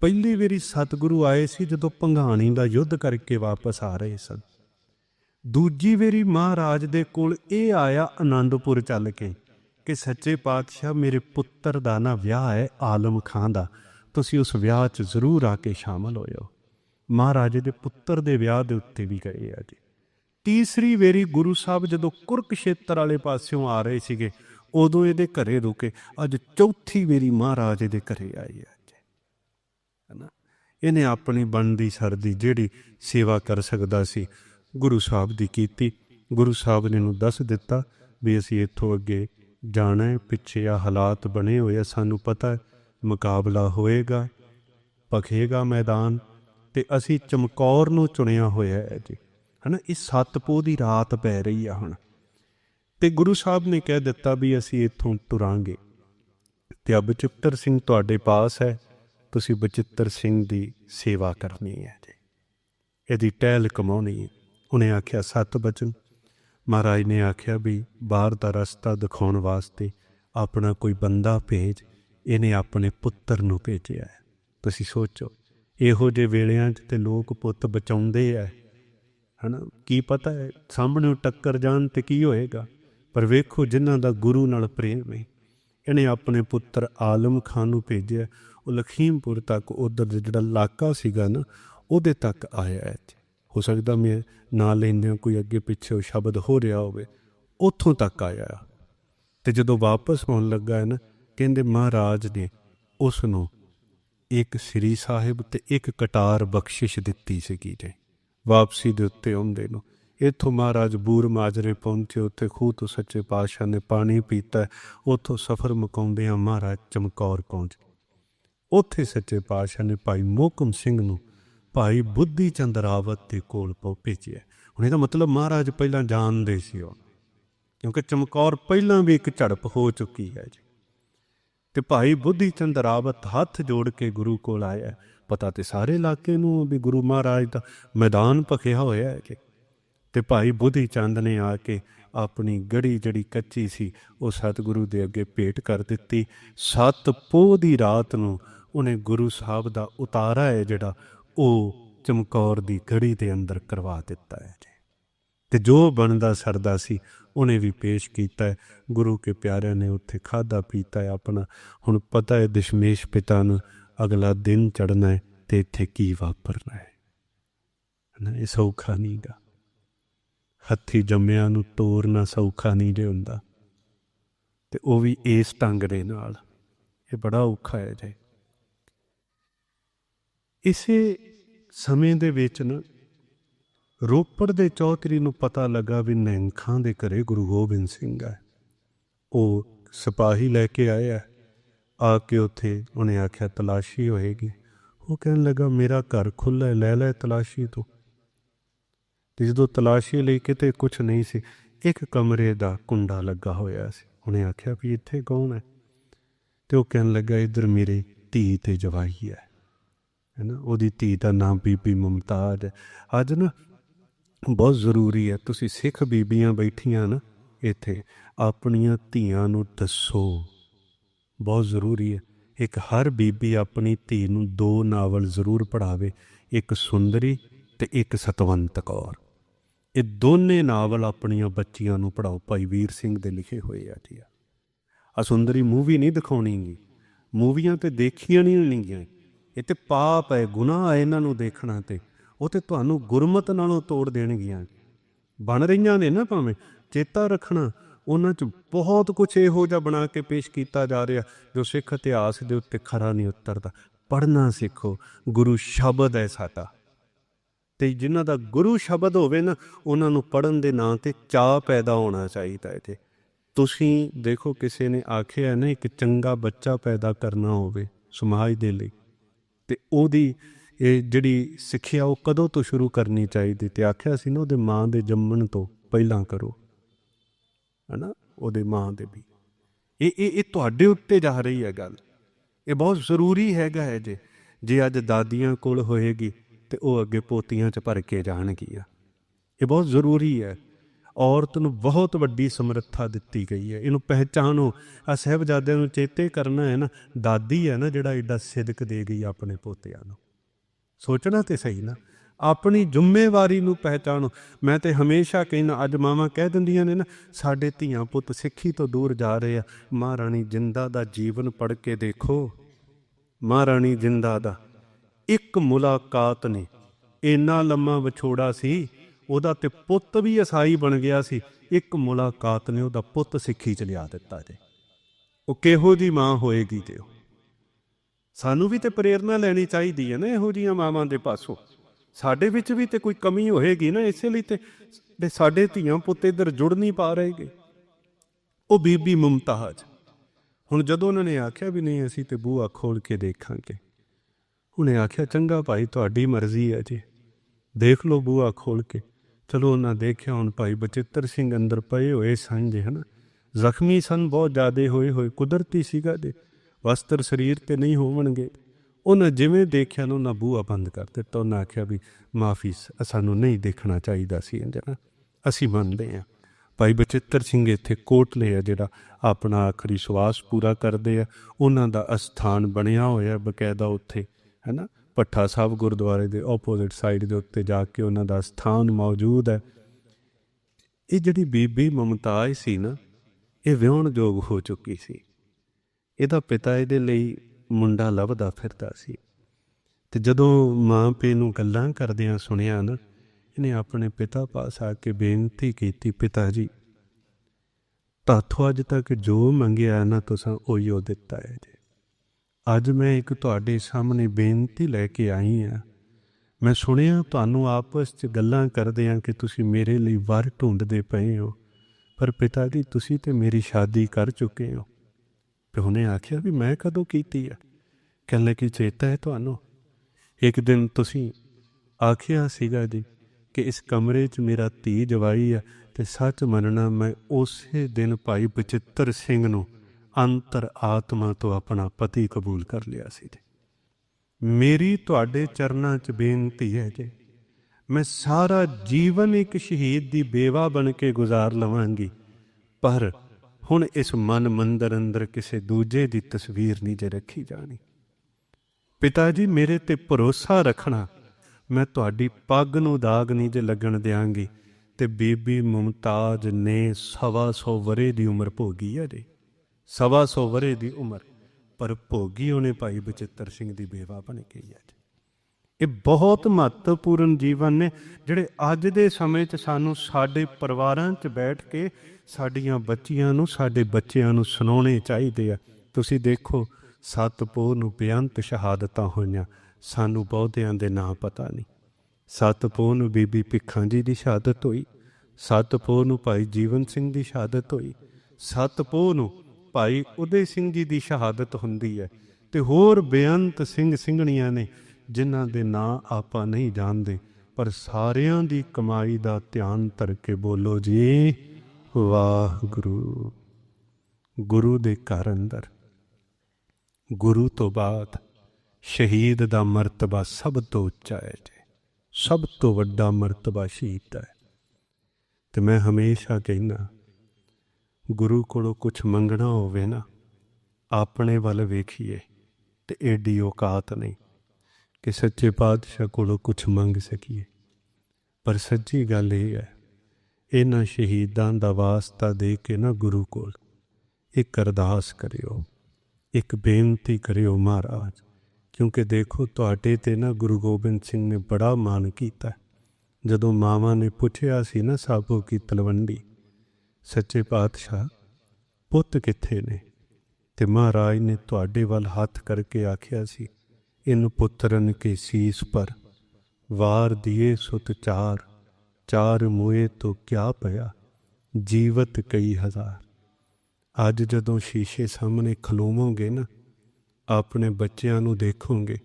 S1: ਪਹਿਲੀ ਵਾਰੀ ਸਤਿਗੁਰੂ ਆਏ ਸੀ ਜਦੋਂ ਭੰਗਾਣੀ ਦਾ ਯੁੱਧ ਕਰਕੇ ਵਾਪਸ ਆ ਰਹੇ ਸਨ। ਦੂਜੀ ਵਾਰੀ ਮਹਾਰਾਜ ਦੇ ਕੋਲ ਇਹ ਆਇਆ ਆਨੰਦਪੁਰ ਚੱਲ ਕੇ ਕਿ ਸੱਚੇ ਪਾਤਸ਼ਾਹ ਮੇਰੇ ਪੁੱਤਰ ਦਾ ਨਾ ਵਿਆਹ ਹੈ ਆਲਮ ਖਾਂ ਦਾ, ਤੁਸੀਂ ਉਸ ਵਿਆਹ 'ਚ ਜ਼ਰੂਰ ਆ ਕੇ ਸ਼ਾਮਲ ਹੋਇਓ। ਮਹਾਰਾਜ ਦੇ ਪੁੱਤਰ ਦੇ ਵਿਆਹ ਦੇ ਉੱਤੇ ਵੀ ਗਏ ਆ ਜੀ। ਤੀਸਰੀ ਵੇਰੀ ਗੁਰੂ ਸਾਹਿਬ ਜਦੋਂ ਕੁਰਕਸ਼ੇਤਰ ਵਾਲੇ ਪਾਸਿਓਂ ਆ ਰਹੇ ਸੀਗੇ, ਉਦੋਂ ਇਹਦੇ ਘਰੇ ਰੁਕੇ, ਅੱਜ ਚੌਥੀ ਵੇਰੀ ਮਹਾਰਾਜ ਦੇ ਘਰੇ ਆਏ ਆ ਅੱਜ ਹਨਾ? ਇਹਨੇ ਆਪਣੀ ਬਣਦੀ ਸਰਦੀ ਜਿਹੜੀ ਸੇਵਾ ਕਰ ਸਕਦਾ ਸੀ ਗੁਰੂ ਸਾਹਿਬ ਦੀ ਕੀਤੀ। ਗੁਰੂ ਸਾਹਿਬ ਨੇ ਨੂੰ ਦੱਸ ਦਿੱਤਾ ਵੀ ਅਸੀਂ ਇੱਥੋਂ ਅੱਗੇ ਜਾਣਾ ਹੈ, ਪਿੱਛੇ ਆ ਹਾਲਾਤ ਬਣੇ ਹੋਏ ਆ, ਸਾਨੂੰ ਪਤਾ ਹੈ ਮੁਕਾਬਲਾ ਹੋਏਗਾ ਪਖੇਗਾ ਮੈਦਾਨ ਤੇ ਅਸੀਂ ਚਮਕੌਰ ਨੂੰ ਚੁਣਿਆ ਹੋਇਆ ਹੈ ਜੀ। ਹਨਾ, ਇਹ ਸਤਪੋ ਦੀ ਰਾਤ ਪੈ ਰਹੀ ਆ ਹੁਣ। ਤੇ ਗੁਰੂ ਸਾਹਿਬ ਨੇ ਕਹਿ ਦਿੱਤਾ ਵੀ ਅਸੀਂ ਇੱਥੋਂ ਤੁਰਾਂਗੇ। ਤੇ ਅਬ ਬਚਿੱਤਰ ਸਿੰਘ ਤੁਹਾਡੇ ਪਾਸ ਹੈ, ਤੁਸੀਂ ਬਚਿੱਤਰ ਸਿੰਘ ਦੀ ਸੇਵਾ ਕਰਨੀ ਹੈ ਜੀ। ਇਹਦੀ ਟਹਿਲ ਕਮਾਉਣੀ ਹੈ। ਉਹਨੇ ਆਖਿਆ, ਸਤ ਬਚਨ। ਮਹਾਰਾਜ ਨੇ ਆਖਿਆ ਵੀ ਬਾਹਰ ਦਾ ਰਸਤਾ ਦਿਖਾਉਣ ਵਾਸਤੇ ਆਪਣਾ ਕੋਈ ਬੰਦਾ ਭੇਜ, ਇਹਨੇ ਆਪਣੇ ਪੁੱਤਰ ਨੂੰ ਭੇਜਿਆ ਤੁਸੀਂ ਸੋਚੋ, ਇਹੋ ਜਿਹੇ ਵੇਲਿਆਂ 'ਚ ਤੇ ਲੋਕ ਪੁੱਤ ਬਚਾਉਂਦੇ ਐ। ਹਨਾ, ਕੀ ਪਤਾ ਹੈ, ਸਾਹਮਣੇ ਟੱਕਰ ਜਾਣ ਤੇ ਕੀ ਹੋਏਗਾ? ਪਰ ਵੇਖੋ ਜਿਨ੍ਹਾਂ ਦਾ ਗੁਰੂ ਨਾਲ ਪ੍ਰੇਮ ਹੈ ਇਹਨੇ ਆਪਣੇ ਪੁੱਤਰ ਆਲਮ ਖਾਨ ਨੂੰ ਭੇਜਿਆ। ਉਹ ਲਖੀਮਪੁਰ ਤੱਕ, ਉਧਰ ਦਾ ਜਿਹੜਾ ਇਲਾਕਾ ਸੀਗਾ ਨਾ, ਉਹਦੇ ਤੱਕ ਆਇਆ ਹੈ ਹੋ ਸਕਦਾ ਮੈਂ ਨਾਂ ਲੈਂਦੇ ਕੋਈ ਅੱਗੇ ਪਿੱਛੇ ਸ਼ਬਦ ਹੋ ਰਿਹਾ ਹੋਵੇ। ਉੱਥੋਂ ਤੱਕ ਆਇਆ। ਆ। ਤੇ ਜਦੋਂ ਵਾਪਸ ਆਉਣ ਲੱਗਾ ਹੈ ਨਾ, ਕਹਿੰਦੇ ਮਹਾਰਾਜ ਨੇ ਉਸ ਨੂੰ ਇੱਕ ਸ੍ਰੀ ਸਾਹਿਬ ਤੇ ਇੱਕ ਕਟਾਰ ਬਖਸ਼ਿਸ਼ ਦਿੱਤੀ ਸੀਗੀ ਜੀ। ਵਾਪਸੀ ਦੇ ਉੱਤੇ ਆਉਂਦੇ ਨੂੰ। ਇੱਥੋਂ ਮਹਾਰਾਜ ਬੂਰ ਮਾਜਰੇ ਪਹੁੰਚੇ, ਉੱਥੇ ਖੂਹ ਤੋਂ ਸੱਚੇ ਪਾਤਸ਼ਾਹ ਨੇ ਪਾਣੀ ਪੀਤਾ, ਉੱਥੋਂ ਸਫ਼ਰ ਮੁਕਾਉਂਦੇ ਆ ਮਹਾਰਾਜ ਚਮਕੌਰ ਪਹੁੰਚ। ਉੱਥੇ ਸੱਚੇ ਪਾਤਸ਼ਾਹ ਨੇ ਭਾਈ ਮੋਹਕਮ ਸਿੰਘ ਨੂੰ ਭਾਈ ਬੁੱਧੀ ਚੰਦ ਰਾਵਤ ਦੇ ਕੋਲ ਪਹੁ ਭੇਜਿਆ ਹੁਣ ਇਹਦਾ ਮਤਲਬ ਮਹਾਰਾਜ ਪਹਿਲਾਂ ਜਾਣਦੇ ਸੀ ਉਹ, ਕਿਉਂਕਿ ਚਮਕੌਰ ਪਹਿਲਾਂ ਵੀ ਇੱਕ ਝੜਪ ਹੋ ਚੁੱਕੀ ਹੈ ਜੀ। ਤੇ ਭਾਈ ਬੁੱਧੀ ਚੰਦ ਰਾਵਤ ਹੱਥ ਜੋੜ ਕੇ ਗੁਰੂ ਕੋਲ ਆਇਆ ਪਤਾ ਤੇ ਸਾਰੇ ਇਲਾਕੇ ਨੂੰ ਵੀ ਗੁਰੂ ਮਹਾਰਾਜ ਦਾ ਮੈਦਾਨ ਭਖਿਆ ਹੋਇਆ ਹੈ ਜੀ। ਤੇ ਭਾਈ ਬੁੱਧੀ ਚੰਦ ਨੇ ਆ ਕੇ ਆਪਣੀ ਗੜੀ ਜਿਹੜੀ ਕੱਚੀ ਸੀ, ਉਹ ਸਤਿਗੁਰੂ ਦੇ ਅੱਗੇ ਭੇਟ ਕਰ ਦਿੱਤੀ। ਸਤ ਪੋਹ ਦੀ ਰਾਤ ਨੂੰ ਉਹਨੇ ਗੁਰੂ ਸਾਹਿਬ ਦਾ ਉਤਾਰਾ ਹੈ ਜਿਹੜਾ ਉਹ ਚਮਕੌਰ ਦੀ ਗੜੀ ਦੇ ਅੰਦਰ ਕਰਵਾ ਦਿੱਤਾ ਹੈ ਜੀ। ਤੇ ਜੋ ਬਣਦਾ ਸਰਦਾ ਸੀ, ਉਹਨੇ ਵੀ ਪੇਸ਼ ਕੀਤਾ ਹੈ। ਗੁਰੂ ਕੇ ਪਿਆਰਿਆਂ ਨੇ ਉੱਥੇ ਖਾਦਾ ਪੀਤਾ ਆਪਣਾ। ਹੁਣ ਪਤਾ ਹੈ ਦਸ਼ਮੇਸ਼ ਪਿਤਾ ਨੂੰ ਅਗਲਾ ਦਿਨ ਚੜਨਾ ਹੈ ਤੇ ਇੱਥੇ ਕੀ ਵਾਪਰਨਾ ਹੈ। ਨਾ ਇਹ ਸੌਖਾ ਨਹੀਂਗਾ ਹੱਥੀ ਜੰਮਿਆਂ ਨੂੰ ਤੋਰਨਾ ਸੌਖਾ ਨਹੀਂ ਜੇ ਹੁੰਦਾ। ਤੇ ਉਹ ਵੀ ਇਸ ਢੰਗ ਦੇ ਨਾਲ। ਇਹ ਬੜਾ ਔਖਾ ਹੈ ਜੇ। ਇਸੇ ਸਮੇਂ ਦੇ ਵਿੱਚ ਨਾ ਰੋਪੜ ਦੇ ਚੌਧਰੀ ਨੂੰ ਪਤਾ ਲੱਗਾ ਵੀ ਨੈਂਖਾਂ ਦੇ ਘਰੇ ਗੁਰੂ ਗੋਬਿੰਦ ਸਿੰਘ ਹੈ। ਉਹ ਸਿਪਾਹੀ ਲੈ ਕੇ ਆਇਆ। ਆ ਕੇ ਉੱਥੇ ਉਹਨੇ ਆਖਿਆ, ਤਲਾਸ਼ੀ ਹੋਏਗੀ। ਉਹ ਕਹਿਣ ਲੱਗਾ, ਮੇਰਾ ਘਰ ਖੁੱਲ੍ਹਾ ਲੈ ਲੈ ਤਲਾਸ਼ੀ ਤੋਂ। ਤੇ ਜਦੋਂ ਤਲਾਸ਼ੀ ਲਈ ਕਿਤੇ ਕੁਝ ਨਹੀਂ ਸੀ, ਇੱਕ ਕਮਰੇ ਦਾ ਕੁੰਡਾ ਲੱਗਾ ਹੋਇਆ ਸੀ। ਉਹਨੇ ਆਖਿਆ ਵੀ ਇੱਥੇ ਕੌਣ ਹੈ? ਤੇ ਉਹ ਕਹਿਣ ਲੱਗਾ, ਇੱਧਰ ਮੇਰੇ ਧੀ ਤੇ ਜਵਾਈ ਹੈ। ਹੈ ਨਾ ਉਹਦੀ ਧੀ ਦਾ ਨਾਮ ਬੀਬੀ ਮੁਮਤਾਜ ਹੈ। ਅੱਜ ਨਾ ਬਹੁਤ ਜ਼ਰੂਰੀ ਹੈ, ਤੁਸੀਂ ਸਿੱਖ ਬੀਬੀਆਂ ਬੈਠੀਆਂ ਨਾ ਇੱਥੇ, ਆਪਣੀਆਂ ਧੀਆਂ ਨੂੰ ਦੱਸੋ। ਬਹੁਤ ਜ਼ਰੂਰੀ ਹੈ। ਇੱਕ ਹਰ ਬੀਬੀ ਆਪਣੀ ਧੀ ਨੂੰ ਦੋ ਨਾਵਲ ਜ਼ਰੂਰ ਪੜਾਵੇ ਇੱਕ ਸੁੰਦਰੀ ਤੇ ਇੱਕ ਸਤਵੰਤ ਕੌਰ। ਇਹ ਦੋਨੇ ਨਾਵਲ ਆਪਣੀਆਂ ਬੱਚੀਆਂ ਨੂੰ ਪੜਾਓ ਭਾਈ ਵੀਰ ਸਿੰਘ ਦੇ ਲਿਖੇ ਹੋਏ ਆ ਜੀ ਆ। ਸੁੰਦਰੀ ਮੂਵੀ ਨਹੀਂ ਦਿਖਾਉਣੀਗੀ ਮੂਵੀਆਂ ਤੇ ਦੇਖੀਆਂ ਨਹੀਂ ਲੈਣਗੀਆਂ ਇਹ ਤੇ ਪਾਪ ਹੈ, ਗੁਨਾਹ ਹੈ ਇਹਨਾਂ ਨੂੰ ਦੇਖਣਾ ਤੇ। ਉਹ ਤੇ ਤੁਹਾਨੂੰ ਗੁਰਮਤ ਨਾਲੋਂ ਤੋੜ ਦੇਣਗੀਆਂ। ਬਣ ਰਹੀਆਂ ਨੇ ਨਾ ਭਾਵੇਂ, ਚੇਤਾ ਰੱਖਣਾ, ਉਹਨਾਂ 'ਚ ਬਹੁਤ ਕੁਝ ਇਹੋ ਜਿਹਾ ਬਣਾ ਕੇ ਪੇਸ਼ ਕੀਤਾ ਜਾ ਰਿਹਾ, ਜੋ ਸਿੱਖ ਇਤਿਹਾਸ ਦੇ ਉੱਤੇ ਖਰਾ ਨਹੀਂ ਉਤਰਦਾ। ਪੜਨਾ ਸਿੱਖੋ, ਗੁਰੂ ਸ਼ਬਦ ਹੈ ਸਾਡਾ। ਤੇ ਜਿਨ੍ਹਾਂ ਦਾ ਗੁਰੂ ਸ਼ਬਦ ਹੋਵੇ ਨਾ, ਉਹਨਾਂ ਨੂੰ ਪੜਨ ਦੇ ਨਾਂ ਤੇ ਚਾਹ ਪੈਦਾ ਹੋਣਾ ਚਾਹੀਦਾ ਹੈ ਤੇ ਤੁਸੀਂ ਦੇਖੋ, ਕਿਸੇ ਨੇ ਆਖਿਆ ਨਾ ਇੱਕ ਚੰਗਾ ਬੱਚਾ ਪੈਦਾ ਕਰਨਾ ਹੋਵੇ ਸਮਾਜ ਦੇ ਲਈ। ਤੇ ਉਹਦੀ ਇਹ ਜਿਹੜੀ ਸਿੱਖਿਆ ਉਹ ਕਦੋਂ ਤੋਂ ਸ਼ੁਰੂ ਕਰਨੀ ਚਾਹੀਦੀ ਤੇ ਆਖਿਆ ਸੀ ਨਾ ਉਹਦੇ ਮਾਂ ਦੇ ਜੰਮਣ ਤੋਂ ਪਹਿਲਾਂ ਕਰੋ। ਹਨਾ? ਉਹਦੇ ਮਾਂ ਦੇ ਵੀ। ਇਹ ਇਹ ਇਹ ਤੁਹਾਡੇ ਉੱਤੇ ਜਾ ਰਹੀ ਹੈ ਗੱਲ। ਇਹ ਬਹੁਤ ਜ਼ਰੂਰੀ ਹੈਗਾ ਹੈ ਜੇ ਜੇ ਅੱਜ ਦਾਦੀਆਂ ਕੋਲ ਹੋਏਗੀ ਤੇ ਉਹ ਅੱਗੇ ਪੋਤੀਆਂ 'ਚ ਭਰ ਕੇ ਜਾਣਗੀਆਂ। ਇਹ ਬਹੁਤ ਜ਼ਰੂਰੀ ਹੈ। ਔਰਤ ਨੂੰ ਬਹੁਤ ਵੱਡੀ ਸਮਰੱਥਾ ਦਿੱਤੀ ਗਈ ਹੈ। ਇਹਨੂੰ ਪਹਿਚਾਨੋ ਆ ਸਹਿਬਜ਼ਾਦਿਆਂ ਨੂੰ ਚੇਤੇ ਕਰਨਾ ਹੈ ਨਾ, ਦਾਦੀ ਹੈ ਨਾ, ਜਿਹੜਾ ਐਡਾ ਸਿਦਕ ਦੇ ਗਈ ਆਪਣੇ ਪੋਤਿਆਂ ਨੂੰ। ਸੋਚਣਾ ਤੇ ਸਹੀ ਨਾ। ਆਪਣੀ ਜ਼ਿੰਮੇਵਾਰੀ ਨੂੰ ਪਹਿਚਾਨੋ ਮੈਂ ਤੇ ਹਮੇਸ਼ਾ ਕਹਿੰਦਾ, ਅੱਜ ਮਾਵਾਂ ਕਹਿ ਦਿੰਦੀਆਂ ਨੇ ਨਾ, ਸਾਡੇ ਧੀਆਂ ਪੁੱਤ ਸਿੱਖੀ ਤੋਂ ਦੂਰ ਜਾ ਰਹੇ ਆ। ਮਹਾਰਾਣੀ ਜਿੰਦਾ ਦਾ ਜੀਵਨ ਪੜ੍ਹ ਕੇ ਦੇਖੋ। ਮਹਾਰਾਣੀ ਜਿੰਦਾ ਦਾ ਇੱਕ ਮੁਲਾਕਾਤ ਨੇ। ਇੰਨਾ ਲੰਮਾ ਵਿਛੋੜਾ ਸੀ ਉਹਦਾ ਤੇ ਪੁੱਤ ਵੀ ਅਸਾਈ ਬਣ ਗਿਆ ਸੀ। ਇੱਕ ਮੁਲਾਕਾਤ ਨੇ ਉਹਦਾ ਪੁੱਤ ਸਿੱਖੀ ਚ ਲਿਆ ਦਿੱਤਾ ਜੇ। ਉਹ ਕਿਹੋ ਜੀ ਮਾਂ ਹੋਏਗੀ ਤੇ ਉਹ? ਸਾਨੂੰ ਵੀ ਤੇ ਪ੍ਰੇਰਣਾ ਲੈਣੀ ਚਾਹੀਦੀ ਹੈ ਨਾ ਇਹੋ ਜੀਆਂ ਮਾਵਾਂ ਦੇ ਪਾਸੋਂ। ਸਾਡੇ ਵਿੱਚ ਵੀ ਤੇ ਕੋਈ ਕਮੀ ਹੋਏਗੀ ਨਾ ਇਸੇ ਲਈ ਤੇ ਤੇ ਸਾਡੇ ਧੀਆਂ ਪੁੱਤ ਇਧਰ ਜੁੜ ਨਹੀਂ ਪਾ ਰਹੇਗੇ ਉਹ ਬੀਬੀ ਮੁਮਤਾਜ। ਹੁਣ ਜਦੋਂ ਉਹਨਾਂ ਨੇ ਆਖਿਆ ਵੀ ਨਹੀਂ ਅਸੀਂ ਤੇ ਬੂਹਾ ਖੋਲ ਕੇ ਦੇਖਾਂਗੇ। ਉਹਨੇ ਆਖਿਆ, ਚੰਗਾ ਭਾਈ, ਤੁਹਾਡੀ ਮਰਜ਼ੀ ਹੈ ਜੀ। ਦੇਖ ਲਓ ਬੂਹਾ ਖੋਲ ਕੇ। ਚਲੋ ਉਹਨਾਂ ਦੇਖਿਆ, ਹੁਣ ਭਾਈ ਬਚਿੱਤਰ ਸਿੰਘ ਅੰਦਰ ਪਏ ਹੋਏ ਸਨ ਜੇ ਹਨਾ? ਜ਼ਖਮੀ ਸਨ, ਬਹੁਤ ਜ਼ਿਆਦੇ ਹੋਏ ਹੋਏ, ਕੁਦਰਤੀ ਸੀਗਾ ਦੇ ਵਸਤਰ ਸਰੀਰ ਤੇ ਨਹੀਂ ਹੋਵਣਗੇ। ਉਹਨਾਂ ਜਿਵੇਂ ਦੇਖਿਆ ਨਾ, ਉਹਨਾਂ ਬੂਹਾ ਬੰਦ ਕਰ ਦਿੱਤਾ। ਉਹਨਾਂ ਆਖਿਆ ਵੀ, ਮਾਫੀ ਸਾਨੂੰ ਨਹੀਂ ਦੇਖਣਾ ਚਾਹੀਦਾ ਸੀ ਜਨਾ ਅਸੀਂ ਮੰਨਦੇ ਹਾਂ। ਭਾਈ ਬਚਿੱਤਰ ਸਿੰਘ ਇੱਥੇ ਕੋਟਲੇ ਆ ਜਿਹੜਾ ਆਪਣਾ ਆਖਰੀ ਸਵਾਸ ਪੂਰਾ ਕਰਦੇ ਆ। ਉਹਨਾਂ ਦਾ ਅਸਥਾਨ ਬਣਿਆ ਹੋਇਆ ਬਕਾਇਦਾ ਉੱਥੇ, ਹੈਨਾ? ਭੱਠਾ ਸਾਹਿਬ ਗੁਰਦੁਆਰੇ ਦੇ ਆਪੋਜ਼ਿਟ ਸਾਈਡ ਦੇ ਉੱਤੇ ਜਾ ਕੇ ਉਹਨਾਂ ਦਾ ਸਥਾਨ ਮੌਜੂਦ ਹੈ। ਇਹ ਜਿਹੜੀ ਬੀਬੀ ਮਮਤਾਜ਼ ਸੀ ਨਾ, ਇਹ ਵਿਆਹਣ ਯੋਗ ਹੋ ਚੁੱਕੀ ਸੀ। ਇਹਦਾ ਪਿਤਾ ਇਹਦੇ ਲਈ ਮੁੰਡਾ ਲੱਭਦਾ ਫਿਰਦਾ ਸੀ। ਤੇ ਜਦੋਂ ਮਾਂ ਪੇ ਨੂੰ ਗੱਲਾਂ ਕਰਦਿਆਂ ਸੁਣਿਆ ਨਾ, ਇਹਨੇ ਆਪਣੇ ਪਿਤਾ ਪਾਸ ਆ ਕੇ ਬੇਨਤੀ ਕੀਤੀ, ਪਿਤਾ ਜੀ, ਤਾਥੋਂ ਅੱਜ ਤੱਕ ਜੋ ਮੰਗਿਆ ਨਾ, ਤੁਸੀਂ ਉਹੀਓ ਦਿੱਤਾ ਹੈ ਜੀ। ਅੱਜ ਮੈਂ ਇੱਕ ਤੁਹਾਡੇ ਸਾਹਮਣੇ ਬੇਨਤੀ ਲੈ ਕੇ ਆਈ ਹਾਂ। ਮੈਂ ਸੁਣਿਆ ਤੁਹਾਨੂੰ ਆਪਸ 'ਚ ਗੱਲਾਂ ਕਰਦੇ ਆ ਕਿ ਤੁਸੀਂ ਮੇਰੇ ਲਈ ਵਰ ਢੂੰਡਦੇ ਪਏ ਹੋ, ਪਰ ਪਿਤਾ ਜੀ, ਤੁਸੀਂ ਤੇ ਮੇਰੀ ਸ਼ਾਦੀ ਕਰ ਚੁੱਕੇ ਹੋ। ਤੇ ਉਹਨੇ ਆਖਿਆ ਵੀ ਮੈਂ ਕਦੋਂ ਕੀਤੀ ਆ? ਕਹਿਣ ਲੱਗੀ ਚੇਤਾ ਹੈ ਤੁਹਾਨੂੰ। ਇੱਕ ਦਿਨ ਤੁਸੀਂ ਆਖਿਆ ਸੀਗਾ ਜੀ ਕਿ ਇਸ ਕਮਰੇ 'ਚ ਮੇਰਾ ਧੀ ਜਵਾਈ ਆ ਤੇ ਸੱਚ ਮੰਨਣਾ ਮੈਂ ਉਸੇ ਦਿਨ ਭਾਈ ਬਚਿੱਤਰ ਸਿੰਘ ਨੂੰ ਅੰਤਰ ਆਤਮਾ ਤੋਂ ਆਪਣਾ ਪਤੀ ਕਬੂਲ ਕਰ ਲਿਆ ਸੀ ਜੀ। ਮੇਰੀ ਤੁਹਾਡੇ ਚਰਨਾਂ 'ਚ ਬੇਨਤੀ ਹੈ ਜੇ, ਮੈਂ ਸਾਰਾ ਜੀਵਨ ਇੱਕ ਸ਼ਹੀਦ ਦੀ ਬੇਵਾ ਬਣ ਕੇ ਗੁਜ਼ਾਰ ਲਵਾਂਗੀ, ਪਰ ਹੁਣ ਇਸ ਮਨ ਮੰਦਰ ਅੰਦਰ ਕਿਸੇ ਦੂਜੇ ਦੀ ਤਸਵੀਰ ਨਹੀਂ ਜੇ ਰੱਖੀ ਜਾਣੀ। ਪਿਤਾ ਜੀ, ਮੇਰੇ ਤੇ ਭਰੋਸਾ ਰੱਖਣਾ, ਮੈਂ ਤੁਹਾਡੀ ਪੱਗ ਨੂੰ ਦਾਗ ਨਹੀਂ ਜੇ ਲੱਗਣ ਦਿਆਂਗੀ, ਤੇ ਬੀਬੀ ਮੁਮਤਾਜ ਨੇ ਸਵਾ ਸੌ ਵਰੇ ਦੀ ਉਮਰ ਭੋਗੀ ਹੈ ਜੀ। ਸਵਾ ਸੌ ਵਰੇ ਦੀ ਉਮਰ, ਪਰ ਭੋਗੀ ਉਹਨੇ ਭਾਈ ਬਚਿੱਤਰ ਸਿੰਘ ਦੀ ਬੇਵਾ ਬਣ ਕੇ ਅੱਜ। ਇਹ ਬਹੁਤ ਮਹੱਤਵਪੂਰਨ ਜੀਵਨ ਨੇ, ਜਿਹੜੇ ਅੱਜ ਦੇ ਸਮੇਂ 'ਚ ਸਾਨੂੰ ਸਾਡੇ ਪਰਿਵਾਰਾਂ 'ਚ ਬੈਠ ਕੇ ਸਾਡੀਆਂ ਬੱਚੀਆਂ ਨੂੰ, ਸਾਡੇ ਬੱਚਿਆਂ ਨੂੰ ਸੁਣਾਉਣੇ ਚਾਹੀਦੇ ਆ। ਤੁਸੀਂ ਦੇਖੋ ਸੱਤ ਪੋਹ ਨੂੰ ਬੇਅੰਤ ਸ਼ਹਾਦਤਾਂ ਹੋਈਆਂ, ਸਾਨੂੰ ਬਹੁਤਿਆਂ ਦੇ ਨਾਂ ਪਤਾ ਨਹੀਂ। ਸੱਤ ਪੋਹ ਨੂੰ ਬੀਬੀ ਭਿੱਖਾਂ ਜੀ ਦੀ ਸ਼ਹਾਦਤ ਹੋਈ ਸੱਤ ਪੋਹ ਨੂੰ ਭਾਈ ਜੀਵਨ ਸਿੰਘ ਦੀ ਸ਼ਹਾਦਤ ਹੋਈ ਸੱਤ ਪੋਹ ਨੂੰ ਭਾਈ, ਉਦੇ ਸਿੰਘ ਜੀ ਦੀ ਸ਼ਹਾਦਤ ਹੁੰਦੀ ਹੈ ਤੇ ਹੋਰ ਬੇਅੰਤ ਸਿੰਘ ਸਿੰਘਣੀਆਂ ਨੇ, ਜਿਨ੍ਹਾਂ ਦੇ ਨਾਂ ਆਪਾਂ ਨਹੀਂ ਜਾਣਦੇ, ਪਰ ਸਾਰਿਆਂ ਦੀ ਕਮਾਈ ਦਾ ਧਿਆਨ ਧਰ ਕੇ ਬੋਲੋ ਜੀ, ਵਾਹਿਗੁਰੂ। ਗੁਰੂ ਦੇ ਘਰ ਅੰਦਰ। ਗੁਰੂ ਤੋਂ ਬਾਅਦ ਸ਼ਹੀਦ ਦਾ ਮਰਤਬਾ ਸਭ ਤੋਂ ਉੱਚਾ ਹੈ ਜੀ। ਸਭ ਤੋਂ ਵੱਡਾ ਮਰਤਬਾ ਸ਼ਹੀਦ ਦਾ ਹੈ। ਤੇ ਮੈਂ ਹਮੇਸ਼ਾ ਕਹਿੰਦਾ ਗੁਰੂ ਕੋਲੋਂ ਕੁਝ ਮੰਗਣਾ ਹੋਵੇ ਨਾ, ਆਪਣੇ ਵੱਲ ਵੇਖੀਏ ਤੇ ਏਡੀ ਔਕਾਤ ਨਹੀਂ ਕਿ ਸੱਚੇ ਪਾਤਸ਼ਾਹ ਕੋਲੋਂ ਕੁਝ ਮੰਗ ਸਕੀਏ। ਪਰ ਸੱਚੀ ਗੱਲ ਇਹ ਹੈ, ਇਹਨਾਂ ਸ਼ਹੀਦਾਂ ਦਾ ਵਾਸਤਾ ਦੇ ਕੇ ਨਾ ਗੁਰੂ ਕੋਲ ਇੱਕ ਅਰਦਾਸ ਕਰਿਓ, ਇੱਕ ਬੇਨਤੀ ਕਰਿਓ ਮਹਾਰਾਜ, ਕਿਉਂਕਿ ਦੇਖੋ ਤੁਹਾਡੇ ਤੇ ਨਾ ਗੁਰੂ ਗੋਬਿੰਦ ਸਿੰਘ ਨੇ ਬੜਾ ਮਾਣ ਕੀਤਾ। ਜਦੋਂ ਮਾਵਾਂ ਨੇ ਪੁੱਛਿਆ ਸੀ ਨਾ ਸਾਬੋ ਕੀ ਤਲਵੰਡੀ ਸੱਚੇ ਪਾਤਸ਼ਾਹ, ਪੁੱਤ ਕਿੱਥੇ ਨੇ? ਤੇ ਮਹਾਰਾਜ ਨੇ ਤੁਹਾਡੇ ਵੱਲ ਹੱਥ ਕਰਕੇ ਆਖਿਆ ਸੀ ਇਨ ਪੁੱਤਰਨ ਕੇ ਸੀਸ ਪਰ। ਵਾਰ ਦਿਏ ਸੁਤ ਚਾਰ ਚਾਰ ਮੋਏ ਤੋਂ ਕਿਆ ਪਿਆ? ਜੀਵਤ ਕਈ ਹਜ਼ਾਰ। ਅੱਜ ਜਦੋਂ ਸ਼ੀਸ਼ੇ ਸਾਹਮਣੇ ਖਲੋਵੋਗੇ ਨਾ, ਆਪਣੇ ਬੱਚਿਆਂ ਨੂੰ ਦੇਖੋਗੇ,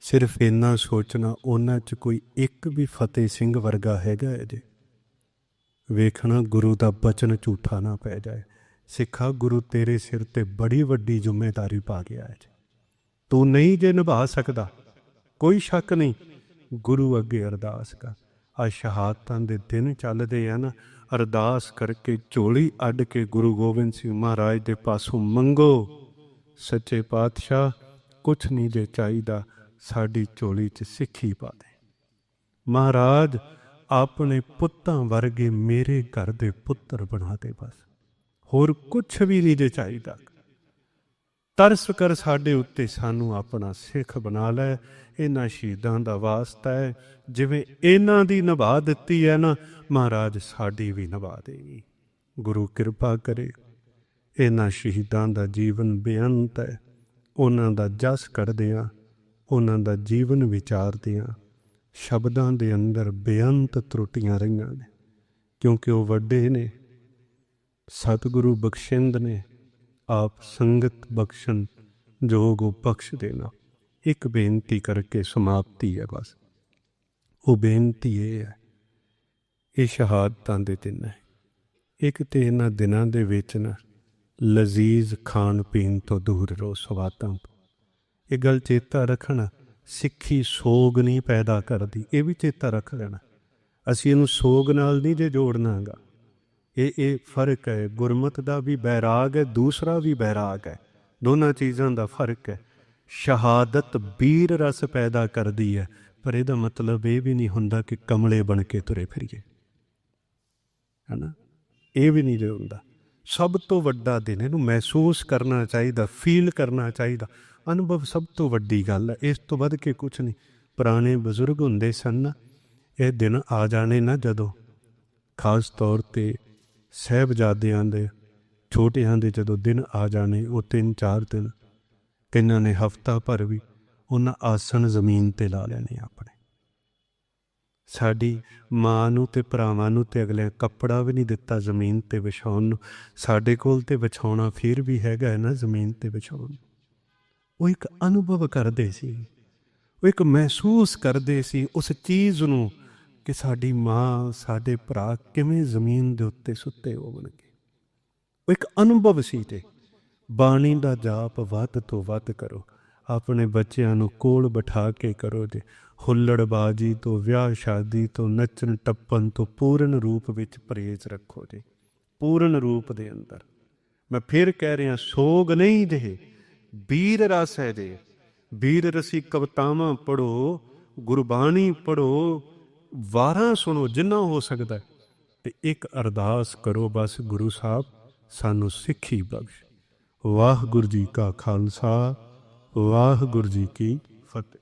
S1: ਸਿਰਫ ਇੰਨਾ ਸੋਚਣਾ, ਉਹਨਾਂ 'ਚ ਕੋਈ ਇੱਕ ਵੀ ਫਤਿਹ ਸਿੰਘ ਵਰਗਾ ਹੈਗਾ ਹੈ ਜੇ ਵੇਖਣਾ ਗੁਰੂ ਦਾ ਬਚਨ ਝੂਠਾ ਨਾ ਪੈ ਜਾਏ। ਸਿੱਖਾ ਗੁਰੂ ਤੇਰੇ ਸਿਰ ਤੇ ਬੜੀ ਵੱਡੀ ਜ਼ਿੰਮੇਵਾਰੀ ਪਾ ਗਿਆ ਹੈ ਤੂੰ ਨਹੀਂ ਜੇ ਨਿਭਾ ਸਕਦਾ, ਕੋਈ ਸ਼ੱਕ ਨਹੀਂ। ਗੁਰੂ ਅੱਗੇ ਅਰਦਾਸ ਕਰ। ਆ ਸ਼ਹਾਦਤਾਂ ਦੇ ਦਿਨ ਚੱਲਦੇ ਆ ਨਾ ਅਰਦਾਸ ਕਰਕੇ ਝੋਲੀ ਅੱਡ ਕੇ ਗੁਰੂ ਗੋਬਿੰਦ ਸਿੰਘ ਮਹਾਰਾਜ ਦੇ ਪਾਸੋਂ ਮੰਗੋ। ਸੱਚੇ ਪਾਤਸ਼ਾਹ, ਕੁਛ ਨਹੀਂ ਜੇ ਚਾਹੀਦਾ, ਸਾਡੀ ਝੋਲੀ 'ਚ ਸਿੱਖੀ ਪਾ ਦੇ। ਮਹਾਰਾਜ ਆਪਣੇ ਪੁੱਤਾਂ ਵਰਗੇ ਮੇਰੇ ਘਰ ਦੇ ਪੁੱਤਰ ਬਣਾ ਦੇ ਬਸ। ਹੋਰ ਕੁਛ ਵੀ ਨਹੀਂ ਜੇ ਚਾਹੀਦਾ। ਤਰਸ ਕਰ ਸਾਡੇ ਉੱਤੇ ਸਾਨੂੰ ਆਪਣਾ ਸਿੱਖ ਬਣਾ ਲੈ। ਇਹਨਾਂ ਸ਼ਹੀਦਾਂ ਦਾ ਵਾਸਤਾ ਹੈ। ਜਿਵੇਂ ਇਹਨਾਂ ਦੀ ਨਿਭਾ ਦਿੱਤੀ ਹੈ ਨਾ, ਮਹਾਰਾਜ ਸਾਡੀ ਵੀ ਨਿਭਾ ਦੇਗੀ। ਗੁਰੂ ਕਿਰਪਾ ਕਰੇ। ਇਹਨਾਂ ਸ਼ਹੀਦਾਂ ਦਾ ਜੀਵਨ ਬੇਅੰਤ ਹੈ। ਉਹਨਾਂ ਦਾ ਜਸ ਕਰਦੇ ਆ ਉਹਨਾਂ ਦਾ ਜੀਵਨ ਵਿਚਾਰਦੇ ਆ ਸ਼ਬਦਾਂ ਦੇ ਅੰਦਰ ਬੇਅੰਤ ਤਰੁੱਟੀਆਂ ਰਹੀਆਂ ਨੇ, ਕਿਉਂਕਿ ਉਹ ਵੱਡੇ ਨੇ। ਸਤਿਗੁਰੂ ਬਖਸ਼ਿੰਦ ਨੇ ਆਪ ਸੰਗਤ ਬਖਸ਼ਣ ਜੋਗ ਉਹ ਬਖਸ਼ ਦੇਣਾ। ਇੱਕ ਬੇਨਤੀ ਕਰਕੇ ਸਮਾਪਤੀ ਹੈ ਬਸ। ਉਹ ਬੇਨਤੀ ਇਹ ਹੈ, ਇਹ ਸ਼ਹਾਦਤਾਂ ਦੇ ਦਿਨ ਹੈ। ਇੱਕ ਤੇ ਇਹਨਾਂ ਦਿਨਾਂ ਦੇ ਵਿੱਚ ਨਾ ਲਜ਼ੀਜ਼ ਖਾਣ ਪੀਣ ਤੋਂ ਦੂਰ ਰਹੋ ਸਵਾਤਾਂ ਇਹ ਗੱਲ ਚੇਤਾ ਰੱਖਣਾ ਸਿੱਖੀ ਸੋਗ ਨਹੀਂ ਪੈਦਾ ਕਰਦੀ, ਇਹ ਵੀ ਚੇਤਾ ਰੱਖ ਲੈਣਾ। ਅਸੀਂ ਇਹਨੂੰ ਸੋਗ ਨਾਲ ਨਹੀਂ ਜੇ ਜੋੜਨਾਗਾ। ਇਹ ਇਹ ਫ਼ਰਕ ਹੈ, ਗੁਰਮਤ ਦਾ ਵੀ ਬੈਰਾਗ ਹੈ, ਦੂਸਰਾ ਵੀ ਬੈਰਾਗ ਹੈ। ਦੋਨਾਂ ਚੀਜ਼ਾਂ ਦਾ ਫ਼ਰਕ ਹੈ। ਸ਼ਹਾਦਤ ਵੀਰ ਰਸ ਪੈਦਾ ਕਰਦੀ ਹੈ, ਪਰ ਇਹਦਾ ਮਤਲਬ ਇਹ ਵੀ ਨਹੀਂ ਹੁੰਦਾ ਕਿ ਕਮਲੇ ਬਣ ਕੇ ਤੁਰੇ ਫਿਰੀਏ। ਹਨਾ? ਇਹ ਵੀ ਨਹੀਂ ਜੇ ਹੁੰਦਾ। ਸਭ ਤੋਂ ਵੱਡਾ ਦਿਨ ਇਹਨੂੰ ਮਹਿਸੂਸ ਕਰਨਾ ਚਾਹੀਦਾ, ਫੀਲ ਕਰਨਾ ਚਾਹੀਦਾ। ਅਨੁਭਵ ਸਭ ਤੋਂ ਵੱਡੀ ਗੱਲ ਹੈ। ਇਸ ਤੋਂ ਵੱਧ ਕੇ ਕੁਝ ਨਹੀਂ। ਪੁਰਾਣੇ ਬਜ਼ੁਰਗ ਹੁੰਦੇ ਸਨ। ਨਾ ਇਹ ਦਿਨ ਆ ਜਾਣੇ ਨਾ ਜਦੋਂ। ਖਾਸ ਤੌਰ ਤੇ ਸਹਿਬਜ਼ਾਦਿਆਂ ਦੇ, ਛੋਟਿਆਂ ਦੇ ਜਦੋਂ ਦਿਨ ਆ ਜਾਣੇ, ਉਹ ਤਿੰਨ ਚਾਰ ਦਿਨ ਕਿੰਨਾਂ ਨੇ ਹਫਤਾ ਭਰ ਵੀ ਉਹਨਾਂ ਆਸਣ ਜ਼ਮੀਨ ਤੇ ਲਾ ਲੈਣੇ ਆਪਣੇ। ਸਾਡੀ ਮਾਂ ਨੂੰ ਤੇ ਭਰਾਵਾਂ ਨੂੰ ਤੇ ਅਗਲੇ ਕੱਪੜਾ ਵੀ ਨਹੀਂ ਦਿੱਤਾ ਜ਼ਮੀਨ ਤੇ ਵਿਛਾਉਣ ਨੂੰ। ਸਾਡੇ ਕੋਲ ਤੇ ਵਿਛਾਉਣਾ ਫਿਰ ਵੀ ਹੈਗਾ ਹੈ ਨਾ ਜ਼ਮੀਨ ਤੇ ਵਿਛਾਉਣ ਨੂੰ। ਉਹ ਇੱਕ ਅਨੁਭਵ ਕਰਦੇ ਸੀ। ਉਹ ਇੱਕ ਮਹਿਸੂਸ ਕਰਦੇ ਸੀ ਉਸ ਚੀਜ਼ ਨੂੰ ਕਿ ਸਾਡੀ ਮਾਂ, ਸਾਡੇ ਭਰਾ ਕਿਵੇਂ ਜ਼ਮੀਨ ਦੇ ਉੱਤੇ ਸੁੱਤੇ ਹੋਣਗੇ ਉਹ ਇੱਕ ਅਨੁਭਵ ਸੀ ਤੇ। ਬਾਣੀ ਦਾ ਜਾਪ ਵੱਧ ਤੋਂ ਵੱਧ ਕਰੋ। ਆਪਣੇ ਬੱਚਿਆਂ ਨੂੰ ਕੋਲ ਬਿਠਾ ਕੇ ਕਰੋ ਜੇ। ਹੁੱਲੜਬਾਜੀ ਤੋਂ, ਵਿਆਹ ਸ਼ਾਦੀ ਤੋਂ, ਨੱਚਣ ਟੱਪਣ ਤੋਂ ਪੂਰਨ ਰੂਪ ਵਿੱਚ ਪਰਹੇਜ਼ ਰੱਖੋ ਜੀ। ਪੂਰਨ ਰੂਪ ਦੇ ਅੰਦਰ। ਮੈਂ ਫਿਰ ਕਹਿ ਰਿਹਾ, ਸੋਗ ਨਹੀਂ ਜੇ। ਵੀਰ ਰਸ ਹੈ ਜੇ ਵੀਰ ਰਸੀ ਕਵਤਾਵਾਂ ਪੜੋ ਗੁਰਬਾਣੀ ਪੜੋ ਵਾਰਾਂ ਸੁਣੋ, ਜਿੰਨਾ ਹੋ ਸਕਦਾ ਹੈ। ਤੇ ਇੱਕ ਅਰਦਾਸ ਕਰੋ ਬਸ ਗੁਰੂ ਸਾਹਿਬ, ਸਾਨੂੰ ਸਿੱਖੀ ਬਖਸ਼। ਵਾਹਿਗੁਰੂ ਜੀ ਕਾ ਖਾਲਸਾ, ਵਾਹਿਗੁਰੂ ਜੀ ਕੀ ਫਤਿਹ।